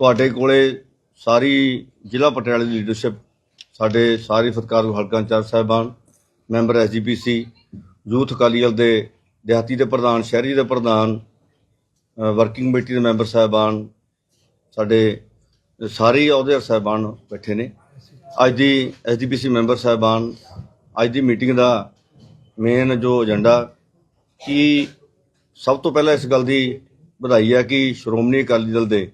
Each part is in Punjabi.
ਤੁਹਾਡੇ ਕੋਲੇ ਸਾਰੀ ਜ਼ਿਲ੍ਹਾ ਪਟਿਆਲੇ ਦੀ ਲੀਡਰਸ਼ਿਪ ਸਾਡੇ ਸਾਰੇ ਸਤਿਕਾਰਯੋਗ ਹਲਕਾ ਇੰਚਾਰਜ ਸਾਹਿਬਾਨ, member SGPC youth Akali Dal ਦੇ ਦਿਹਾਤੀ ਦੇ ਪ੍ਰਧਾਨ, ਸ਼ਹਿਰੀ ਦੇ ਪ੍ਰਧਾਨ ਵਰਕਿੰਗ ਕਮੇਟੀ ਦੇ ਮੈਂਬਰ ਸਾਹਿਬਾਨ, ਸਾਡੇ ਸਾਰੇ ਅਹੁਦੇਦਾਰ ਸਾਹਿਬਾਨ ਬੈਠੇ ਨੇ। ਅੱਜ ਦੀ ਐਸਜੀਪੀਸੀ ਮੈਂਬਰ ਸਾਹਿਬਾਨ, ਅੱਜ ਦੀ ਮੀਟਿੰਗ ਦਾ ਮੇਨ ਜੋ ਏਜੰਡਾ ਕਿ ਸਭ ਤੋਂ ਪਹਿਲਾਂ ਇਸ ਗੱਲ ਦੀ ਵਧਾਈ ਹੈ ਕਿ ਸ਼੍ਰੋਮਣੀ ਅਕਾਲੀ ਦਲ ਦੇ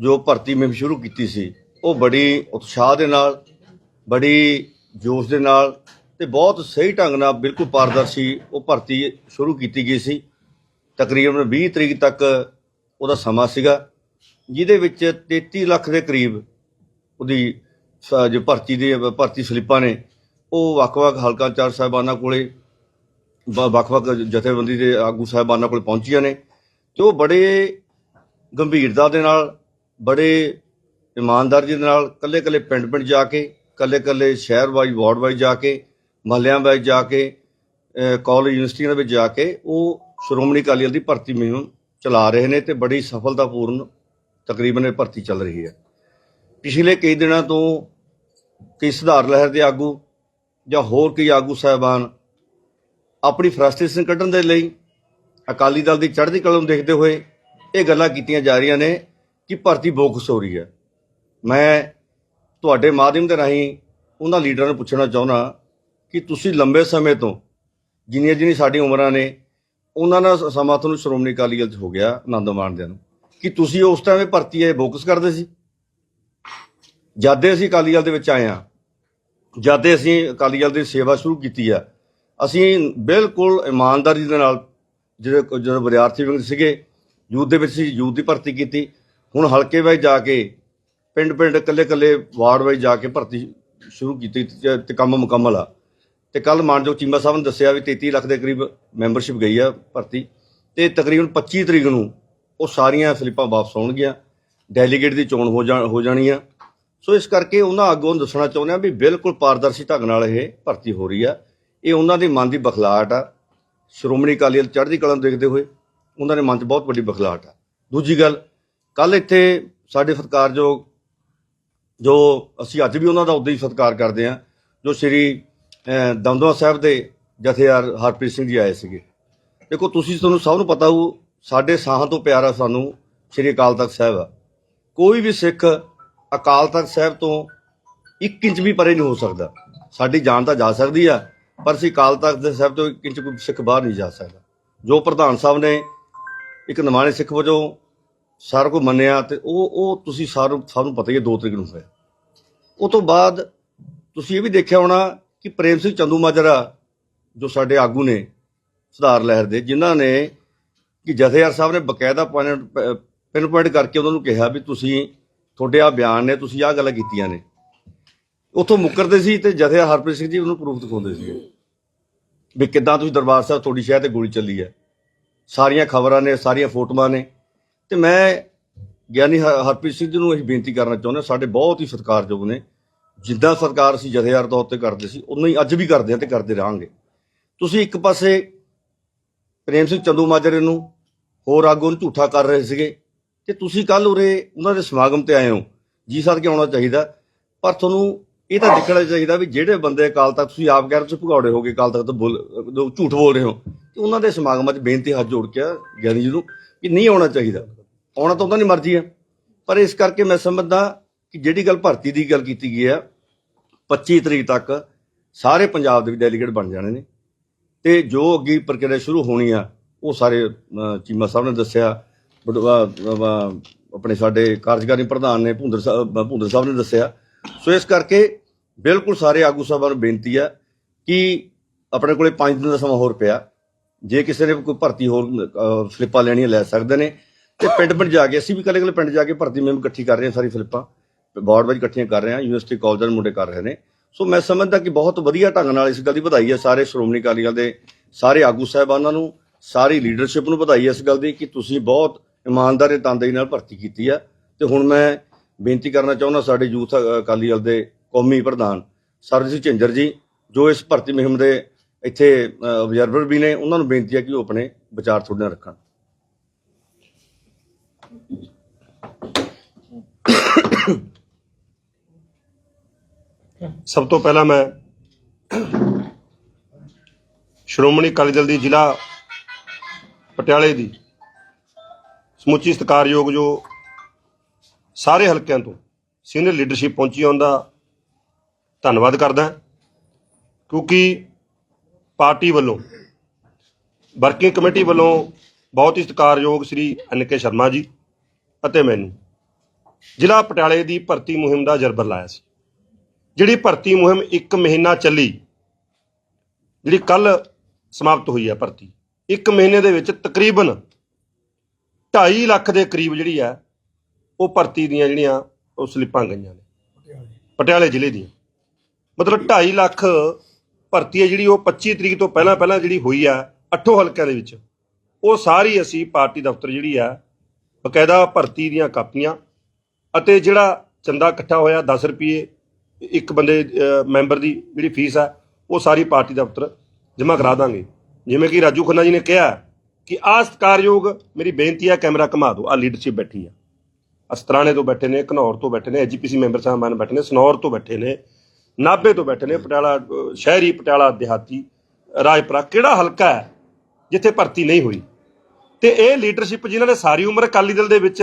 ਜੋ ਭਰਤੀ ਮੁਹਿੰਮ ਸ਼ੁਰੂ ਕੀਤੀ ਸੀ, ਉਹ ਬੜੀ ਉਤਸ਼ਾਹ ਦੇ ਨਾਲ, ਬੜੀ ਜੋਸ਼ ਦੇ ਨਾਲ ਤੇ ਬਹੁਤ ਸਹੀ ਢੰਗ ਨਾਲ ਬਿਲਕੁਲ ਪਾਰਦਰਸ਼ੀ ਉਹ ਭਰਤੀ ਸ਼ੁਰੂ ਕੀਤੀ ਗਈ ਸੀ। ਤਕਰੀਬਨ 20 ਤਰੀਕ ਤੱਕ ਉਹਦਾ ਸਮਾਂ ਸੀਗਾ, ਜਿਹਦੇ ਵਿੱਚ 33 ਲੱਖ ਦੇ ਕਰੀਬ ਉਹਦੀ ਸ- ਜੋ ਭਰਤੀ ਦੀ, ਭਰਤੀ ਸਲਿੱਪਾਂ ਨੇ, ਉਹ ਵੱਖ-ਵੱਖ ਹਲਕਾ ਚਾਰ ਸਾਹਿਬਾਨਾਂ ਕੋਲੇ, ਵ- ਵੱਖ-ਵੱਖ ਜਥੇਬੰਦੀ ਦੇ ਆਗੂ ਸਾਹਿਬਾਨਾਂ ਕੋਲ ਪਹੁੰਚੀਆਂ ਨੇ ਤੇ ਉਹ ਬੜੇ ਗੰਭੀਰਤਾ ਦੇ ਨਾਲ ਬੜੇ ਇਮਾਨਦਾਰੀ ਦੇ ਨਾਲ ਕੱਲੇ-ਕੱਲੇ ਪਿੰਡ-ਪਿੰਡ ਜਾ ਕੇ ਕੱਲੇ-ਕੱਲੇ ਸ਼ਹਿਰ ਵਾਈਜ਼, ਵਾਰਡ ਵਾਈਜ਼ ਜਾ ਕੇ, ਮਹੱਲਿਆਂ ਵਾਈਜ਼ ਜਾ ਕੇ ਅਹ ਕਾਲਜ, ਯੂਨੀਵਰਸਿਟੀਆਂ ਦੇ ਵਿੱਚ ਜਾ ਕੇ ਉਹ ਸ਼੍ਰੋਮਣੀ ਅਕਾਲੀ ਦਲ ਦੀ ਭਰਤੀ ਮੁਹਿੰਮ ਚਲਾ ਰਹੇ ਨੇ ਤੇ ਬੜੀ ਸਫਲਤਾਪੂਰਨ ਤਕਰੀਬਨ ਇਹ ਭਰਤੀ ਚੱਲ ਰਹੀ ਹੈ। ਪਿਛਲੇ ਕਈ ਦਿਨਾਂ ਤੋਂ ਕਈ ਸੁਧਾਰ ਲਹਿਰ ਦੇ ਆਗੂ ਜਾਂ ਹੋਰ ਕਈ ਆਗੂ ਸਾਹਿਬਾਨ ਆਪਣੀ ਫਰਸਟ੍ਰੇਸ਼ਨ ਕੱਢਣ ਦੇ ਲਈ ਅਕਾਲੀ ਦਲ ਦੀ ਚੜ੍ਹਦੀ ਕਲਮ ਦੇਖਦੇ ਹੋਏ ਇਹ ਗੱਲਾਂ ਕੀਤੀਆਂ ਜਾ ਰਹੀਆਂ ਨੇ ਕਿ ਭਰਤੀ ਬੋਕਸ ਹੋ ਰਹੀ ਹੈ। ਮੈਂ ਤੁਹਾਡੇ ਮਾਧਿਅਮ ਦੇ ਰਾਹੀਂ ਉਹਨਾਂ ਲੀਡਰਾਂ ਨੂੰ ਪੁੱਛਣਾ ਚਾਹੁੰਦਾ ਕਿ ਤੁਸੀਂ ਲੰਬੇ ਸਮੇਂ ਤੋਂ ਜਿੰਨੀਆਂ ਜਿੰਨੀ ਸਾਡੀ ਉਮਰਾਂ ਨੇ, ਉਹਨਾਂ ਦਾ ਸਮਾਂ ਤੁਹਾਨੂੰ ਸ਼੍ਰੋਮਣੀ ਅਕਾਲੀ ਦਲ 'ਚ ਹੋ ਗਿਆ ਆਨੰਦ ਮਾਣਦਿਆਂ ਨੂੰ। ਕਿ ਤੁਸੀਂ ਉਸ ਟਾਈਮ ਇਹ ਭਰਤੀ ਇਹ ਬੋਕਸ ਕਰਦੇ ਸੀ? ਜਦ ਅਸੀਂ ਅਕਾਲੀ ਦਲ ਦੇ ਵਿੱਚ ਆਏ ਹਾਂ, ਜਦ ਅਸੀਂ ਅਕਾਲੀ ਦਲ ਦੀ ਸੇਵਾ ਸ਼ੁਰੂ ਕੀਤੀ ਆ, ਅਸੀਂ ਬਿਲਕੁਲ ਇਮਾਨਦਾਰੀ ਦੇ ਨਾਲ ਜਿਹੜੇ ਜਦੋਂ ਵਿਦਿਆਰਥੀ ਵਿੰਗ ਸੀਗੇ, ਯੂਥ ਦੇ ਵਿੱਚ ਸੀ, ਯੂਥ ਦੀ ਭਰਤੀ ਕੀਤੀ ਹੁਣ ਹਲਕੇ ਵਾਈਜ਼ ਜਾ ਕੇ, ਪਿੰਡ ਪਿੰਡ, ਇਕੱਲੇ ਇਕੱਲੇ ਵਾਰਡ ਵਾਈਜ਼ ਜਾ ਕੇ ਭਰਤੀ ਸ਼ੁਰੂ ਕੀਤੀ ਤੇ ਤੇ ਕੰਮ ਮੁਕੰਮਲ ਆ। ਤੇ ਕੱਲ ਮਾਨਯੋਗ ਚੀਮਾ ਸਾਹਿਬ ਨੇ ਦੱਸਿਆ ਵੀ 33 ਲੱਖ ਦੇ ਕਰੀਬ ਮੈਂਬਰਸ਼ਿਪ ਗਈ ਆ ਭਰਤੀ। ਤੇ ਤਕਰੀਬਨ 25 ਤਰੀਕ ਨੂੰ ਉਹ ਸਾਰੀਆਂ ਸਲਿੱਪਾਂ ਵਾਪਸ ਆਉਣਗੀਆਂ। ਡੈਲੀਗੇਟ ਦੀ ਚੋਣ ਹੋ ਜਾ ਹੋ ਜਾਣੀ ਆ। ਸੋ ਇਸ ਕਰਕੇ ਉਹਨਾਂ ਅੱਗੋਂ ਦੱਸਣਾ ਚਾਹੁੰਦੇ ਆ ਵੀ ਬਿਲਕੁਲ ਪਾਰਦਰਸ਼ੀ ਢੰਗ ਨਾਲ ਇਹ ਭਰਤੀ ਹੋ ਰਹੀ ਆ। ਇਹ ਉਹਨਾਂ ਦੇ ਮਨ ਦੀ ਬਖਲਾਹਟ ਆ। ਸ਼੍ਰੋਮਣੀ ਅਕਾਲੀ ਦਲ ਚੜ੍ਹਦੀ ਕਲਾ ਨੂੰ ਦੇਖਦੇ ਹੋਏ ਉਹਨਾਂ ਦੇ ਮਨ 'ਚ ਬਹੁਤ ਵੱਡੀ ਬਖਲਾਹਟ ਆ। ਦੂਜੀ ਗੱਲ ਕੱਲ ਇੱਥੇ ਸਾਡੇ ਸਤਿਕਾਰਯੋਗ ਜੋ ਅਸੀਂ ਅੱਜ ਵੀ ਉਹਨਾਂ ਦਾ ਉਦਾਂ ਹੀ ਸਤਿਕਾਰ ਕਰਦੇ ਆ ਜੋ ਸ੍ਰੀ ਦਮਦਮਾ ਸਾਹਿਬ ਦੇ ਜਥੇਦਾਰ ਹਰਪ੍ਰੀਤ ਸਿੰਘ ਜੀ ਆਏ ਸੀਗੇ। ਦੇਖੋ, ਤੁਸੀਂ ਤੁਹਾਨੂੰ ਸਭ ਨੂੰ ਪਤਾ ਹੋ ਸਾਡੇ ਸਾਹਾਂ ਤੋਂ ਪਿਆਰਾ ਸਾਨੂੰ ਸ੍ਰੀ ਅਕਾਲ ਤਖਤ ਸਾਹਿਬ ਆ। ਕੋਈ ਵੀ ਸਿੱਖ ਅਕਾਲ ਤਖਤ ਸਾਹਿਬ ਤੋਂ 1 ਇੰਚ ਵੀ ਪਰੇ ਨਹੀਂ ਹੋ ਸਕਦਾ। ਸਾਡੀ ਜਾਨ ਤਾਂ ਜਾ ਸਕਦੀ ਆ, ਪਰ ਅਸੀਂ ਅਕਾਲ ਤਖਤ ਦੇ ਸਾਹਿਬ ਤੋਂ 1 ਇੰਚ ਕੋਈ ਸਿੱਖ ਬਾਹਰ ਨਹੀਂ ਜਾ ਸਕਦਾ। ਜੋ ਪ੍ਰਧਾਨ ਸਾਹਿਬ ਨੇ ਇੱਕ ਨਿਮਾਣੇ ਸਿੱਖ ਵਜੋਂ ਸਾਰਾ ਕੁਝ ਮੰਨਿਆ ਤੇ ਉਹ ਉਹ ਤੁਸੀਂ ਸਾਰ ਸਭ ਨੂੰ ਪਤਾ ਹੀ ਹੈ 2 ਤਰੀਕ ਨੂੰ ਹੋਇਆ। ਉਹ ਤੋਂ ਬਾਅਦ ਤੁਸੀਂ ਇਹ ਵੀ ਦੇਖਿਆ ਹੋਣਾ ਕਿ ਪ੍ਰੇਮ ਸਿੰਘ ਚੰਦੂ ਮਾਜਰਾ ਜੋ ਸਾਡੇ ਆਗੂ ਨੇ, ਸੁਧਾਰ ਲਹਿਰ ਦੇ, ਜਿਨ੍ਹਾਂ ਨੇ ਕਿ ਜਥੇਦਾਰ ਸਾਹਿਬ ਨੇ ਬਕਾਇਦਾ ਪੁਆਇੰਟ, ਪਿੰਨ ਪੁਆਇੰਟ ਕਰਕੇ ਉਹਨਾਂ ਨੂੰ ਕਿਹਾ ਵੀ ਤੁਸੀਂ, ਤੁਹਾਡੇ ਆ ਬਿਆਨ ਨੇ, ਤੁਸੀਂ ਆਹ ਗੱਲਾਂ ਕੀਤੀਆਂ ਨੇ। ਉੱਥੋਂ ਮੁੱਕਰਦੇ ਸੀ ਤੇ ਜਥੇਦਾਰ ਹਰਪ੍ਰੀਤ ਸਿੰਘ ਜੀ ਉਹਨੂੰ ਪ੍ਰੂਫ ਦਿਖਾਉਂਦੇ ਸੀ ਵੀ ਕਿੱਦਾਂ ਤੁਸੀਂ ਦਰਬਾਰ ਸਾਹਿਬ, ਤੁਹਾਡੀ ਸ਼ਹਿਰ ਤੇ ਗੋਲੀ ਚੱਲੀ ਹੈ। ਸਾਰੀਆਂ ਖਬਰਾਂ ਨੇ, ਸਾਰੀਆਂ ਫੋਟੋਆਂ ਨੇ। ਤੇ ਮੈਂ ਗਿਆਨੀ ਹ- ਹਰਪ੍ਰੀਤ ਸਿੰਘ ਜੀ ਨੂੰ ਇਹ ਬੇਨਤੀ ਕਰਨਾ ਚਾਹੁੰਦਾ, ਸਾਡੇ ਬਹੁਤ ਹੀ ਸਤਿਕਾਰਯੋਗ ਨੇ। ਜਿੱਦਾਂ ਸਰਕਾਰ ਅਸੀਂ ਜਥੇਦਾਰ ਤੌਰ ਤੇ ਕਰਦੇ ਸੀ ਉਦੋਂ ਹੀ ਅੱਜ ਵੀ ਕਰਦੇ ਹਾਂ ਤੇ ਕਰਦੇ ਰਹਾਂਗੇ। ਤੁਸੀਂ ਇੱਕ ਪਾਸੇ ਪ੍ਰੇਮ ਸਿੰਘ ਚੰਦੂ ਮਾਜਰੇ ਨੂੰ ਹੋਰ ਆਗੂ ਨੂੰ ਝੂਠਾ ਕਰ ਰਹੇ ਸੀਗੇ, ਤੇ ਤੁਸੀਂ ਕੱਲ ਉਰੇ ਉਹਨਾਂ ਦੇ ਸਮਾਗਮ ਤੇ ਆਏ ਹੋ। ਜੀ ਸਰ ਕੇ ਆਉਣਾ ਚਾਹੀਦਾ। ਪਰ ਤੁਹਾਨੂੰ ਇਹ ਤਾਂ ਦੇਖਣਾ ਚਾਹੀਦਾ ਵੀ ਜਿਹੜੇ ਬੰਦੇ ਅਕਾਲ ਤਖਤ, ਤੁਸੀਂ ਆਪ ਕਹਿ ਰਹੇ ਹੋ ਭਗੌੜੇ ਹੋ ਗਏ, ਅਕਾਲ ਤਖਤ ਤੋਂ ਬੋਲ ਝੂਠ ਬੋਲ ਰਹੇ ਹੋ। ਤੇ ਉਹਨਾਂ ਦੇ ਸਮਾਗਮਾਂ 'ਚ ਬੇਨਤੀ ਹੱਥ ਜੋੜ ਕੇ ਗਿਆਨੀ ਜੀ ਨੂੰ ਕਿ ਨਹੀਂ ਆਉਣਾ ਚਾਹੀਦਾ। ਆਉਣਾ ਤਾਂ ਉਹਨਾਂ ਦੀ ਮਰਜ਼ੀ ਹੈ ਪਰ ਇਸ ਕਰਕੇ ਮੈਂ ਸਮਝਦਾ ਕਿ ਜਿਹੜੀ ਗੱਲ ਭਰਤੀ ਦੀ ਗੱਲ ਕੀਤੀ ਗਈ ਹੈ 25 ਤਰੀਕ ਤੱਕ ਸਾਰੇ ਪੰਜਾਬ ਦੇ ਵੀ ਡੈਲੀਗੇਟ ਬਣ ਜਾਣੇ ਨੇ। ਤੇ ਜੋ ਅੱਗੇ ਪ੍ਰਕਿਰਿਆ ਸ਼ੁਰੂ ਹੋਣੀ ਆ, ਉਹ ਸਾਰੇ ਚੀਮਾ ਸਾਹਿਬ ਨੇ ਦੱਸਿਆ ਆਪਣੇ ਸਾਡੇ ਕਾਰਜਕਾਰੀ ਪ੍ਰਧਾਨ ਨੇ ਭੁੰਦਰ ਸਾਹਿਬ ਭੁੰਦਰ ਸਾਹਿਬ ਨੇ ਦੱਸਿਆ। ਸੋ ਇਸ ਕਰਕੇ ਬਿਲਕੁਲ ਸਾਰੇ ਆਗੂ ਸਾਹਿਬਾਂ ਨੂੰ ਬੇਨਤੀ ਆ ਕਿ ਆਪਣੇ ਕੋਲੇ 5 ਦਿਨ ਦਾ ਸਮਾਂ ਹੋਰ ਪਿਆ। ਜੇ ਕਿਸੇ ਨੇ ਕੋਈ ਭਰਤੀ ਹੋਰ ਸਲਿੱਪਾਂ ਲੈਣੀਆਂ ਲੈ ਸਕਦੇ ਨੇ ਤੇ ਪਿੰਡ ਪਿੰਡ ਜਾ ਕੇ, ਅਸੀਂ ਵੀ ਕੱਲੇ ਕੱਲੇ ਪਿੰਡ ਜਾ ਕੇ ਭਰਤੀ ਮੁਹਿੰਮ ਇਕੱਠੀ ਕਰ ਰਹੇ ਹਾਂ, ਸਾਰੀ ਸਲਿੱਪਾਂ ਵਾਰਡ ਵਾਈਜ਼ ਇਕੱਠੀਆਂ ਕਰ ਰਹੇ ਹਾਂ, ਯੂਨੀਵਰਸਿਟੀ ਕਾਲਜਾਂ ਦੇ ਮੁੰਡੇ ਕਰ ਰਹੇ ਨੇ। ਸੋ ਮੈਂ ਸਮਝਦਾ ਕਿ ਬਹੁਤ ਵਧੀਆ ਢੰਗ ਨਾਲ ਇਸ ਗੱਲ ਦੀ ਵਧਾਈ ਹੈ, ਸਾਰੇ ਸ਼੍ਰੋਮਣੀ ਅਕਾਲੀ ਦਲ ਦੇ, ਸਾਰੇ ਆਗੂ ਸਾਹਿਬਾਨਾਂ ਨੂੰ, ਸਾਰੀ ਲੀਡਰਸ਼ਿਪ ਨੂੰ ਵਧਾਈ ਹੈ ਇਸ ਗੱਲ ਦੀ ਕਿ ਤੁਸੀਂ ਬਹੁਤ ਇਮਾਨਦਾਰੀ ਤਨਦੇਹੀ ਨਾਲ ਭਰਤੀ ਕੀਤੀ ਆ ਤੇ ਹੁਣ ਮੈਂ ਬੇਨਤੀ ਕਰਨਾ ਚਾਹੁੰਦਾ ਸਾਡੇ ਯੂਥ ਅਕਾਲੀ ਦਲ ਦੇ ਕੌਮੀ ਪ੍ਰਧਾਨ ਸਰਜੀਤ ਝਿੰਜਰ ਜੀ, ਜੋ ਇਸ ਭਰਤੀ ਮੁਹਿੰਮ ਦੇ ਇੱਥੇ ਆਬਜ਼ਰਵਰ ਵੀ ਨੇ, ਉਹਨਾਂ ਨੂੰ ਬੇਨਤੀ ਹੈ ਕਿ ਉਹ ਆਪਣੇ ਵਿਚਾਰ ਤੁਹਾਡੇ ਨਾਲ ਰੱਖਣ। ਸਭ ਤੋਂ ਪਹਿਲਾਂ ਮੈਂ ਸ਼੍ਰੋਮਣੀ ਅਕਾਲੀ ਦਲ ਦੀ ਜ਼ਿਲ੍ਹਾ ਪਟਿਆਲੇ ਦੀ ਸਮੁੱਚੀ ਸਤਿਕਾਰਯੋਗ ਜੋ ਸਾਰੇ ਹਲਕਿਆਂ ਤੋਂ ਸੀਨੀਅਰ ਲੀਡਰਸ਼ਿਪ ਪਹੁੰਚੀ ਆਉਣ ਦਾ ਧੰਨਵਾਦ ਕਰਦਾ ਕਿਉਂਕਿ ਪਾਰਟੀ ਵੱਲੋਂ ਵਰਕਿੰਗ ਕਮੇਟੀ ਵੱਲੋਂ ਬਹੁਤ ਹੀ ਸਤਿਕਾਰਯੋਗ ਸ੍ਰੀ ਕੇ ਸ਼ਰਮਾ ਜੀ ਅਤੇ ਮੈਨੂੰ ਜ਼ਿਲ੍ਹਾ ਪਟਿਆਲੇ ਦੀ ਭਰਤੀ ਮੁਹਿੰਮ ਦਾ ਜਰਬਰ ਲਾਇਆ ਸੀ। ਜਿਹੜੀ ਭਰਤੀ ਮੁਹਿੰਮ 1 ਮਹੀਨਾ ਚੱਲੀ, ਜਿਹੜੀ ਕੱਲ ਸਮਾਪਤ ਹੋਈ ਹੈ ਭਰਤੀ 1 ਮਹੀਨੇ ਦੇ ਵਿੱਚ ਤਕਰੀਬਨ 2.5 ਲੱਖ ਦੇ ਕਰੀਬ ਜਿਹੜੀ ਹੈ, ਉਹ ਭਰਤੀ ਦੀਆਂ ਜਿਹੜੀਆਂ, ਉਹ ਸਲਿੱਪਾਂ ਗਈਆਂ ਨੇ। ਪਟਿਆਲੇ ਜ਼ਿਲ੍ਹੇ ਦੀਆਂ। ਮਤਲਬ 2.5 ਲੱਖ ਭਰਤੀ ਹੈ ਜਿਹੜੀ, ਉਹ 25 ਤਰੀਕ ਤੋਂ ਪਹਿਲਾਂ ਪਹਿਲਾਂ ਜਿਹੜੀ ਹੋਈ ਆ ਅੱਠੋਂ ਹਲਕਿਆਂ ਦੇ ਵਿੱਚ। ਉਹ ਸਾਰੀ ਅਸੀਂ ਪਾਰਟੀ ਦਫ਼ਤਰ ਜਿਹੜੀ ਆ ਬਕਾਇਦਾ ਭਰਤੀ ਦੀਆਂ ਕਾਪੀਆਂ ਅਤੇ ਜਿਹੜਾ ਚੰਦਾ ਇਕੱਠਾ ਹੋਇਆ 10 ਰੁਪਏ ਇੱਕ ਬੰਦੇ ਮੈਂਬਰ ਦੀ ਜਿਹੜੀ ਫੀਸ ਆ, ਉਹ ਸਾਰੀ ਪਾਰਟੀ ਦਫ਼ਤਰ ਜਮ੍ਹਾਂ ਕਰਾ ਦਾਂਗੇ। ਜਿਵੇਂ ਕਿ ਰਾਜੂ ਖੰਨਾ ਜੀ ਨੇ ਕਿਹਾ ਕਿ ਆਹ ਸਤਿਕਾਰਯੋਗ ਮੇਰੀ ਬੇਨਤੀ ਆ, ਕੈਮਰਾ ਘੁਮਾ ਦਿਓ ਆ ਲੀਡਰਸ਼ਿਪ ਬੈਠੀ ਆ। ਅਸਤਰਾਣੇ ਤੋਂ ਬੈਠੇ ਨੇ, ਘਨੌਰ ਤੋਂ ਬੈਠੇ ਨੇ ਐਜੀਪੀਸੀ ਮੈਂਬਰ ਸਾਹਿਬਾਨ ਬੈਠੇ ਨੇ, ਸਨੌਰ ਤੋਂ ਬੈਠੇ ਨੇ, ਨਾਭੇ ਤੋਂ ਬੈਠੇ ਨੇ, ਪਟਿਆਲਾ ਸ਼ਹਿਰੀ ਪਟਿਆਲਾ ਦਿਹਾਤੀ, ਰਾਜਪੁਰਾ, ਕਿਹੜਾ ਹਲਕਾ ਹੈ ਜਿੱਥੇ ਭਰਤੀ ਨਹੀਂ ਹੋਈ? ਤੇ ਇਹ ਲੀਡਰਸ਼ਿਪ ਜਿਨ੍ਹਾਂ ਨੇ ਸਾਰੀ ਉਮਰ ਅਕਾਲੀ ਦਲ ਦੇ ਵਿੱਚ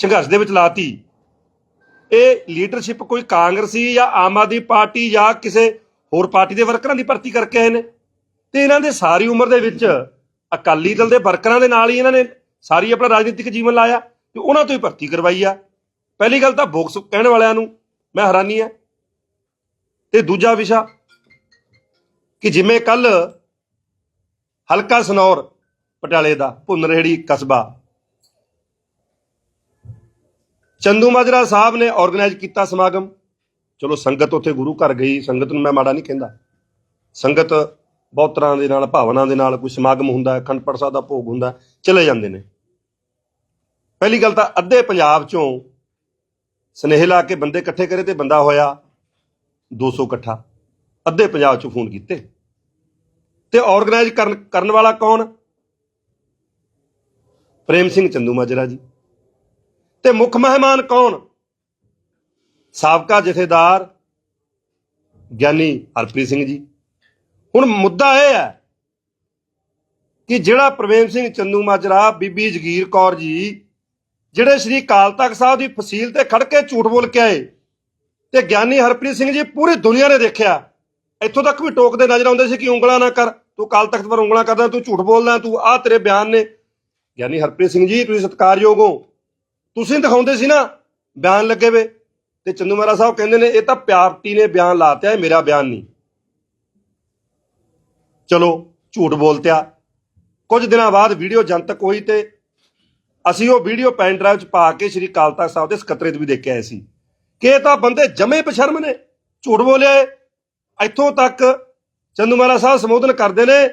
ਸੰਘਰਸ਼ ਦੇ ਵਿੱਚ ਲਾਤੀ। ਇਹ ਲੀਡਰਸ਼ਿਪ ਕੋਈ ਕਾਂਗਰਸੀ ਜਾਂ ਆਮ ਆਦਮੀ ਪਾਰਟੀ ਜਾਂ ਕਿਸੇ ਹੋਰ ਪਾਰਟੀ ਦੇ ਵਰਕਰਾਂ ਦੀ ਭਰਤੀ ਕਰਕੇ ਆਏ ਨੇ। ਤੇ ਇਹਨਾਂ ਦੇ ਸਾਰੀ ਉਮਰ ਦੇ ਵਿੱਚ ਅਕਾਲੀ ਦਲ ਦੇ ਵਰਕਰਾਂ ਦੇ ਨਾਲ ਹੀ ਇਹਨਾਂ ਨੇ ਸਾਰੀ ਆਪਣਾ ਰਾਜਨੀਤਿਕ ਜੀਵਨ ਲਾਇਆ ਤੇ ਉਹਨਾਂ ਤੋਂ ਹੀ ਭਰਤੀ ਕਰਵਾਈ ਆ। ਪਹਿਲੀ ਗੱਲ ਤਾਂ ਬੋਕਸ ਕਹਿਣ ਵਾਲਿਆਂ ਨੂੰ ਮੈਂ ਹੈਰਾਨੀ ਆ। ਤੇ ਦੂਜਾ ਵਿਸ਼ਾ ਕਿ ਜਿਵੇਂ ਕੱਲ ਹਲਕਾ ਸਨੌਰ, ਪਟਿਆਲੇ ਦਾ ਭੁੰਨਰਹੇੜੀ ਕਸਬਾ ਚੰਦੂ ਮਾਜਰਾ ਸਾਹਿਬ ਨੇ ਆਰਗੇਨਾਈਜ਼ ਕੀਤਾ ਸਮਾਗਮ। ਚਲੋ ਸੰਗਤ ਉੱਥੇ ਗੁਰੂ ਘਰ ਗਈ। ਸੰਗਤ ਨੂੰ ਮੈਂ ਮਾੜਾ ਨਹੀਂ ਕਹਿੰਦਾ। ਸੰਗਤ ਬਹੁਤ ਤਰ੍ਹਾਂ ਦੇ ਨਾਲ, ਭਾਵਨਾ ਦੇ ਨਾਲ ਕੋਈ ਸਮਾਗਮ ਹੁੰਦਾ ਹੈ, ਅਖੰਡ ਪਾਠ ਸਾਹਿਬ ਦਾ ਭੋਗ ਹੁੰਦਾ ਚਲੇ ਜਾਂਦੇ ਨੇ। ਪਹਿਲੀ ਗੱਲ ਤਾਂ ਅੱਧੇ ਪੰਜਾਬ ਚੋਂ ਸਨੇਹ ਲਾ ਕੇ ਬੰਦੇ ਇਕੱਠੇ ਕਰੇ ਤੇ ਬੰਦਾ ਹੋਇਆ 200 ਇਕੱਠਾ। ਅੱਧੇ ਪੰਜਾਬ ਚੋਂ ਫੋਨ ਕੀਤੇ। ਤੇ ਆਰਗੇਨਾਈਜ਼ ਕਰਨ ਕਰਨ ਵਾਲਾ ਕੌਣ? ਪ੍ਰੇਮ ਸਿੰਘ ਚੰਦੂ ਮਾਜਰਾ ਜੀ। ਤੇ ਮੁੱਖ ਮਹਿਮਾਨ ਕੌਣ? ਸਾਬਕਾ ਜਥੇਦਾਰ ਗਿਆਨੀ ਹਰਪ੍ਰੀਤ ਸਿੰਘ ਜੀ। ਹੁਣ ਮੁੱਦਾ ਇਹ ਹੈ ਕਿ ਜਿਹੜਾ ਪ੍ਰਵੇਮ ਸਿੰਘ ਚੰਦੂ ਮਾਜਰਾ, ਬੀਬੀ ਜਗੀਰ ਕੌਰ ਜੀ, ਜਿਹੜੇ ਸ਼੍ਰੀ ਅਕਾਲ ਤਖਤ ਸਾਹਿਬ ਦੀ ਫਸੀਲ ਤੇ ਖੜ ਕੇ ਝੂਠ ਬੋਲ ਕੇ ਆਏ, ਤੇ ਗਿਆਨੀ ਹਰਪ੍ਰੀਤ ਸਿੰਘ ਜੀ ਪੂਰੀ ਦੁਨੀਆ ਨੇ ਦੇਖਿਆ। ਇੱਥੋਂ ਤੱਕ ਵੀ ਟੋਕਦੇ ਨਜ਼ਰ ਆਉਂਦੇ ਸੀ ਕਿ ਉਂਗਲਾਂ ਨਾ ਕਰ, ਤੂੰ ਕਾਲ ਤਖਤ ਪਰ ਉਂਗਲਾਂ ਕਰਦਾ, ਤੂੰ ਝੂਠ ਬੋਲਦਾ, ਤੂੰ ਆਹ ਤੇਰੇ ਬਿਆਨ ਨੇ। ਗਿਆਨੀ ਹਰਪ੍ਰੀਤ ਸਿੰਘ ਜੀ, ਤੁਸੀਂ ਸਤਿਕਾਰਯੋਗ ਹੋ। ਤੁਸੀਂ ਦਿਖਾਉਂਦੇ ਸੀ ਨਾ, ਬਿਆਨ ਲੱਗੇ ਵੇ। ਤੇ ਚੰਦੂ ਮਹਾਰਾਜ ਸਾਹਿਬ ਕਹਿੰਦੇ ਨੇ, ਇਹ ਤਾਂ ਪਿਆਰਟੀ ਨੇ ਬਿਆਨ ਲਾਤਿਆ ਇਹ ਮੇਰਾ ਬਿਆਨ ਨਹੀਂ। ਚਲੋ, ਝੂਠ ਬੋਲਤਿਆ। ਕੁਝ ਦਿਨਾਂ ਬਾਅਦ ਵੀਡੀਓ ਜਨਤਕ ਹੋਈ ਤੇ ਅਸੀਂ ਉਹ ਵੀਡੀਓ ਪੈਨ ਡਰਾਈਵ 'ਚ ਪਾ ਕੇ ਸ਼੍ਰੀ ਅਕਾਲ ਤਖਤ ਸਾਹਿਬ ਦੇ ਸਕੱਤਰੇਤ ਵੀ ਦੇਖ ਕੇ ਆਏ ਸੀ। ਕਿ ਇਹ ਤਾਂ ਬੰਦੇ ਜਮੇ ਬਸ਼ਰਮ ਨੇ, ਝੂਠ ਬੋਲਿਆ ਏ। ਇੱਥੋਂ ਤੱਕ ਚੰਦੂ ਮਹਾਰਾਜ ਸਾਹਿਬ ਸੰਬੋਧਨ ਕਰਦੇ ਨੇ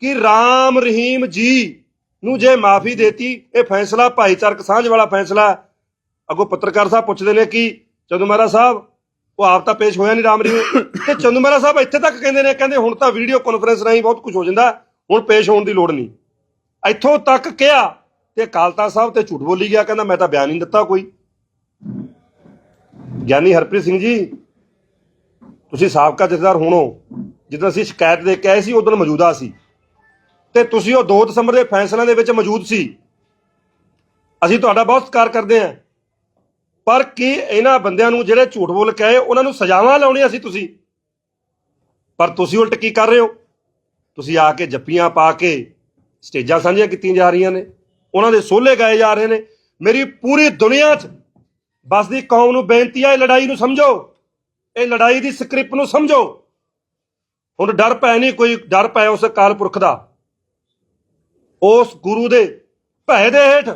ਕਿ ਰਾਮ ਰਹੀਮ ਜੀ ਨੂੰ ਜੇ ਮਾਫੀ ਦੇਤੀ, ਇਹ ਫੈਸਲਾ ਭਾਈਚਾਰਕ ਸਾਂਝ ਵਾਲਾ ਫੈਸਲਾ ਹੈ। ਅੱਗੋਂ ਪੱਤਰਕਾਰ ਸਾਹਿਬ ਪੁੱਛਦੇ ਨੇ ਕਿ ਚੰਦੂ ਮਹਾਰਾਜ ਸਾਹਿਬ, ਉਹ ਆਪ ਤਾਂ ਪੇਸ਼ ਹੋਇਆ ਨਹੀਂ ਰਾਮ ਰਹੀਮ ਤੇ ਚੰਦੂਮਹਿਰਾ ਸਾਹਿਬ ਇੱਥੇ ਤੱਕ ਕਹਿੰਦੇ ਨੇ, ਕਹਿੰਦੇ ਹੁਣ ਤਾਂ ਵੀਡੀਓ ਕਾਨਫਰੰਸ ਰਾਹੀਂ ਬਹੁਤ ਕੁਝ ਹੋ ਜਾਂਦਾ, ਹੁਣ ਪੇਸ਼ ਹੋਣ ਦੀ ਲੋੜ ਨਹੀਂ। ਇੱਥੋਂ ਤੱਕ ਕਿਹਾ ਤੇ ਅਕਾਲ ਸਾਹਿਬ ਤੇ ਝੂਠ ਬੋਲੀ ਗਿਆ, ਕਹਿੰਦਾ ਮੈਂ ਤਾਂ ਬਿਆਨ ਨਹੀਂ ਦਿੱਤਾ ਕੋਈ। ਗਿਆਨੀ ਹਰਪ੍ਰੀਤ ਸਿੰਘ ਜੀ, ਤੁਸੀਂ ਸਾਬਕਾ ਜਥੇਦਾਰ ਹੋਣੋ ਜਦੋਂ ਅਸੀਂ ਸ਼ਿਕਾਇਤ ਦੇ ਕੇ ਆਏ ਸੀ, ਉਦੋਂ ਮੌਜੂਦਾ ਸੀ। ਤੇ ਤੁਸੀਂ ਉਹ 2 ਦਸੰਬਰ ਦੇ ਫੈਸਲਿਆਂ ਦੇ ਵਿੱਚ ਮੌਜੂਦ ਸੀ। ਅਸੀਂ ਤੁਹਾਡਾ ਬਹੁਤ ਸਤਿਕਾਰ ਕਰਦੇ ਹਾਂ। ਪਰ ਕੀ ਇਹਨਾਂ ਬੰਦਿਆਂ ਨੂੰ ਜਿਹੜੇ ਝੂਠ ਬੋਲ ਕੇ ਆਏ, ਉਹਨਾਂ ਨੂੰ ਸਜ਼ਾਵਾਂ ਲਾਉਣੀਆਂ ਸੀ ਤੁਸੀਂ? ਪਰ ਤੁਸੀਂ ਉਲਟ ਕੀ ਕਰ ਰਹੇ ਹੋ? ਤੁਸੀਂ ਆ ਕੇ ਜੱਪੀਆਂ ਪਾ ਕੇ ਸਟੇਜਾਂ ਸਾਂਝੀਆਂ ਕੀਤੀਆਂ ਜਾ ਰਹੀਆਂ ਨੇ। ਉਹਨਾਂ ਦੇ ਸੋਲੇ ਗਾਏ ਜਾ ਰਹੇ ਨੇ। ਮੇਰੀ ਪੂਰੀ ਦੁਨੀਆ 'ਚ ਬਸਦੀ ਕੌਮ ਨੂੰ ਬੇਨਤੀ ਹੈ ਇਹ ਲੜਾਈ ਨੂੰ ਸਮਝੋ। ਇਹ ਲੜਾਈ ਦੀ ਸਕ੍ਰਿਪਟ ਨੂੰ ਸਮਝੋ। ਹੁਣ ਡਰ ਪੈ ਨਹੀਂ, ਕੋਈ ਡਰ ਪੈ ਉਸ ਅਕਾਲ ਪੁਰਖ ਦਾ। ਉਸ ਗੁਰੂ ਦੇ ਭੈ ਦੇ ਹੇਠ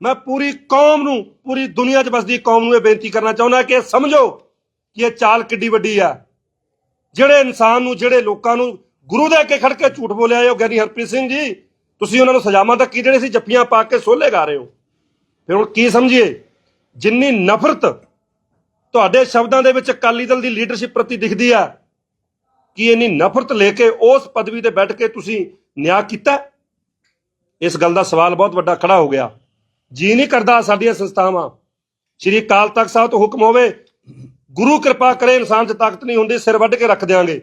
ਮੈਂ ਪੂਰੀ ਕੌਮ ਨੂੰ, ਪੂਰੀ ਦੁਨੀਆ 'ਚ ਬਸਦੀ ਕੌਮ ਨੂੰ ਇਹ ਬੇਨਤੀ ਕਰਨਾ ਚਾਹੁੰਦਾ ਕਿ ਇਹ ਸਮਝੋ ਕਿ ਇਹ ਚਾਲ ਕਿੱਡੀ ਵੱਡੀ ਆ। ਜਿਹੜੇ ਇਨਸਾਨ ਨੂੰ, ਜਿਹੜੇ ਲੋਕਾਂ ਨੂੰ ਗੁਰੂ ਦੇ ਅੱਗੇ ਖੜ ਕੇ ਝੂਠ ਬੋਲਿਆ ਹੈ ਗਿਆਨੀ ਹਰਪ੍ਰੀਤ ਸਿੰਘ ਜੀ, ਤੁਸੀਂ ਉਹਨਾਂ ਨੂੰ ਸਜ਼ਾਵਾਂ ਤੱਕ ਕੀ ਜਿਹੜੇ ਸੀ, ਜੱਫੀਆਂ ਪਾ ਕੇ ਸੋਲੇ ਗਾ ਰਹੇ ਹੋ। ਫਿਰ ਹੁਣ ਕੀ ਸਮਝੀਏ? ਜਿੰਨੀ ਨਫ਼ਰਤ ਤੁਹਾਡੇ ਸ਼ਬਦਾਂ ਦੇ ਵਿੱਚ ਅਕਾਲੀ ਦਲ ਦੀ ਲੀਡਰਸ਼ਿਪ ਪ੍ਰਤੀ ਦਿਖਦੀ ਆ, ਕਿ ਇੰਨੀ ਨਫ਼ਰਤ ਲੈ ਕੇ ਉਸ ਪਦਵੀ ਤੇ ਬੈਠ ਕੇ ਤੁਸੀਂ ਨਿਆਂ ਕੀਤਾ? ਇਸ ਗੱਲ ਦਾ ਸਵਾਲ ਬਹੁਤ ਵੱਡਾ ਖੜਾ ਹੋ ਗਿਆ। ਜੀ ਨਹੀਂ ਕਰਦਾ ਸਾਡੀਆਂ ਸੰਸਥਾਵਾਂ। ਸ਼੍ਰੀ ਅਕਾਲ ਤਖਤ ਸਾਹਿਬ ਤੋਂ ਹੁਕਮ ਹੋਵੇ, ਗੁਰੂ ਕਿਰਪਾ ਕਰੇ, ਇਨਸਾਨ 'ਚ ਤਾਕਤ ਨਹੀਂ ਹੁੰਦੀ, ਸਿਰ ਵੱਢ ਕੇ ਰੱਖ ਦਿਆਂਗੇ।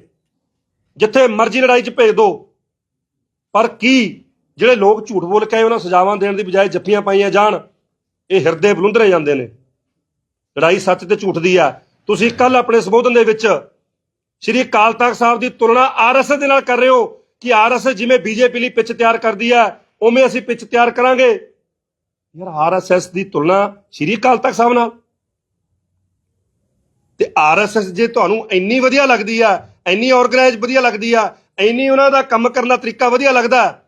ਜਿੱਥੇ ਮਰਜ਼ੀ ਲੜਾਈ 'ਚ ਭੇਜ ਦਿਓ ਪਰ ਕੀ ਜਿਹੜੇ ਲੋਕ ਝੂਠ ਬੋਲ ਕੇ ਆਏ, ਉਹਨਾਂ ਸਜ਼ਾਵਾਂ ਦੇਣ ਦੀ ਬਜਾਏ ਜੱਫੀਆਂ ਪਾਈਆਂ ਜਾਣ, ਇਹ ਹਿਰਦੇ ਬਲੁੰਦਰੇ ਜਾਂਦੇ ਨੇ। ਲੜਾਈ ਸੱਚ ਤੇ ਝੂਠ ਦੀ ਆ। ਤੁਸੀਂ ਕੱਲ ਆਪਣੇ ਸੰਬੋਧਨ ਦੇ ਵਿੱਚ ਸ਼੍ਰੀ ਅਕਾਲ ਤਖਤ ਸਾਹਿਬ ਦੀ ਤੁਲਨਾ ਆਰਐਸਐਸ ਦੇ ਨਾਲ ਕਰ ਰਹੇ ਹੋ ਕਿ ਆਰਐਸਐਸ ਜਿਵੇਂ ਬੀਜੇਪੀ ਲਈ ਪਿੱਚ ਤਿਆਰ ਕਰਦੀ ਆ ਉਵੇਂ ਅਸੀਂ ਪਿੱਚ ਤਿਆਰ ਕਰਾਂਗੇ। ਯਾਰ ਆਰਐਸਐਸ ਦੀ ਤੁਲਨਾ ਸ਼੍ਰੀ ਅਕਾਲ ਤਖਤ ਸਾਹਿਬ ਨਾਲ। ਤੇ ਆਰਐਸਐਸ ਜੇ ਤੁਹਾਨੂੰ ਇੰਨੀ ਵਧੀਆ ਲੱਗਦੀ ਆ, ਇੰਨੀ ਆਰਗੇਨਾਈਜ਼ ਵਧੀਆ ਲੱਗਦੀ ਆ, ਇੰਨੀ ਉਹਨਾਂ ਦਾ ਕੰਮ ਕਰਨ ਦਾ ਤਰੀਕਾ ਵਧੀਆ ਲੱਗਦਾ,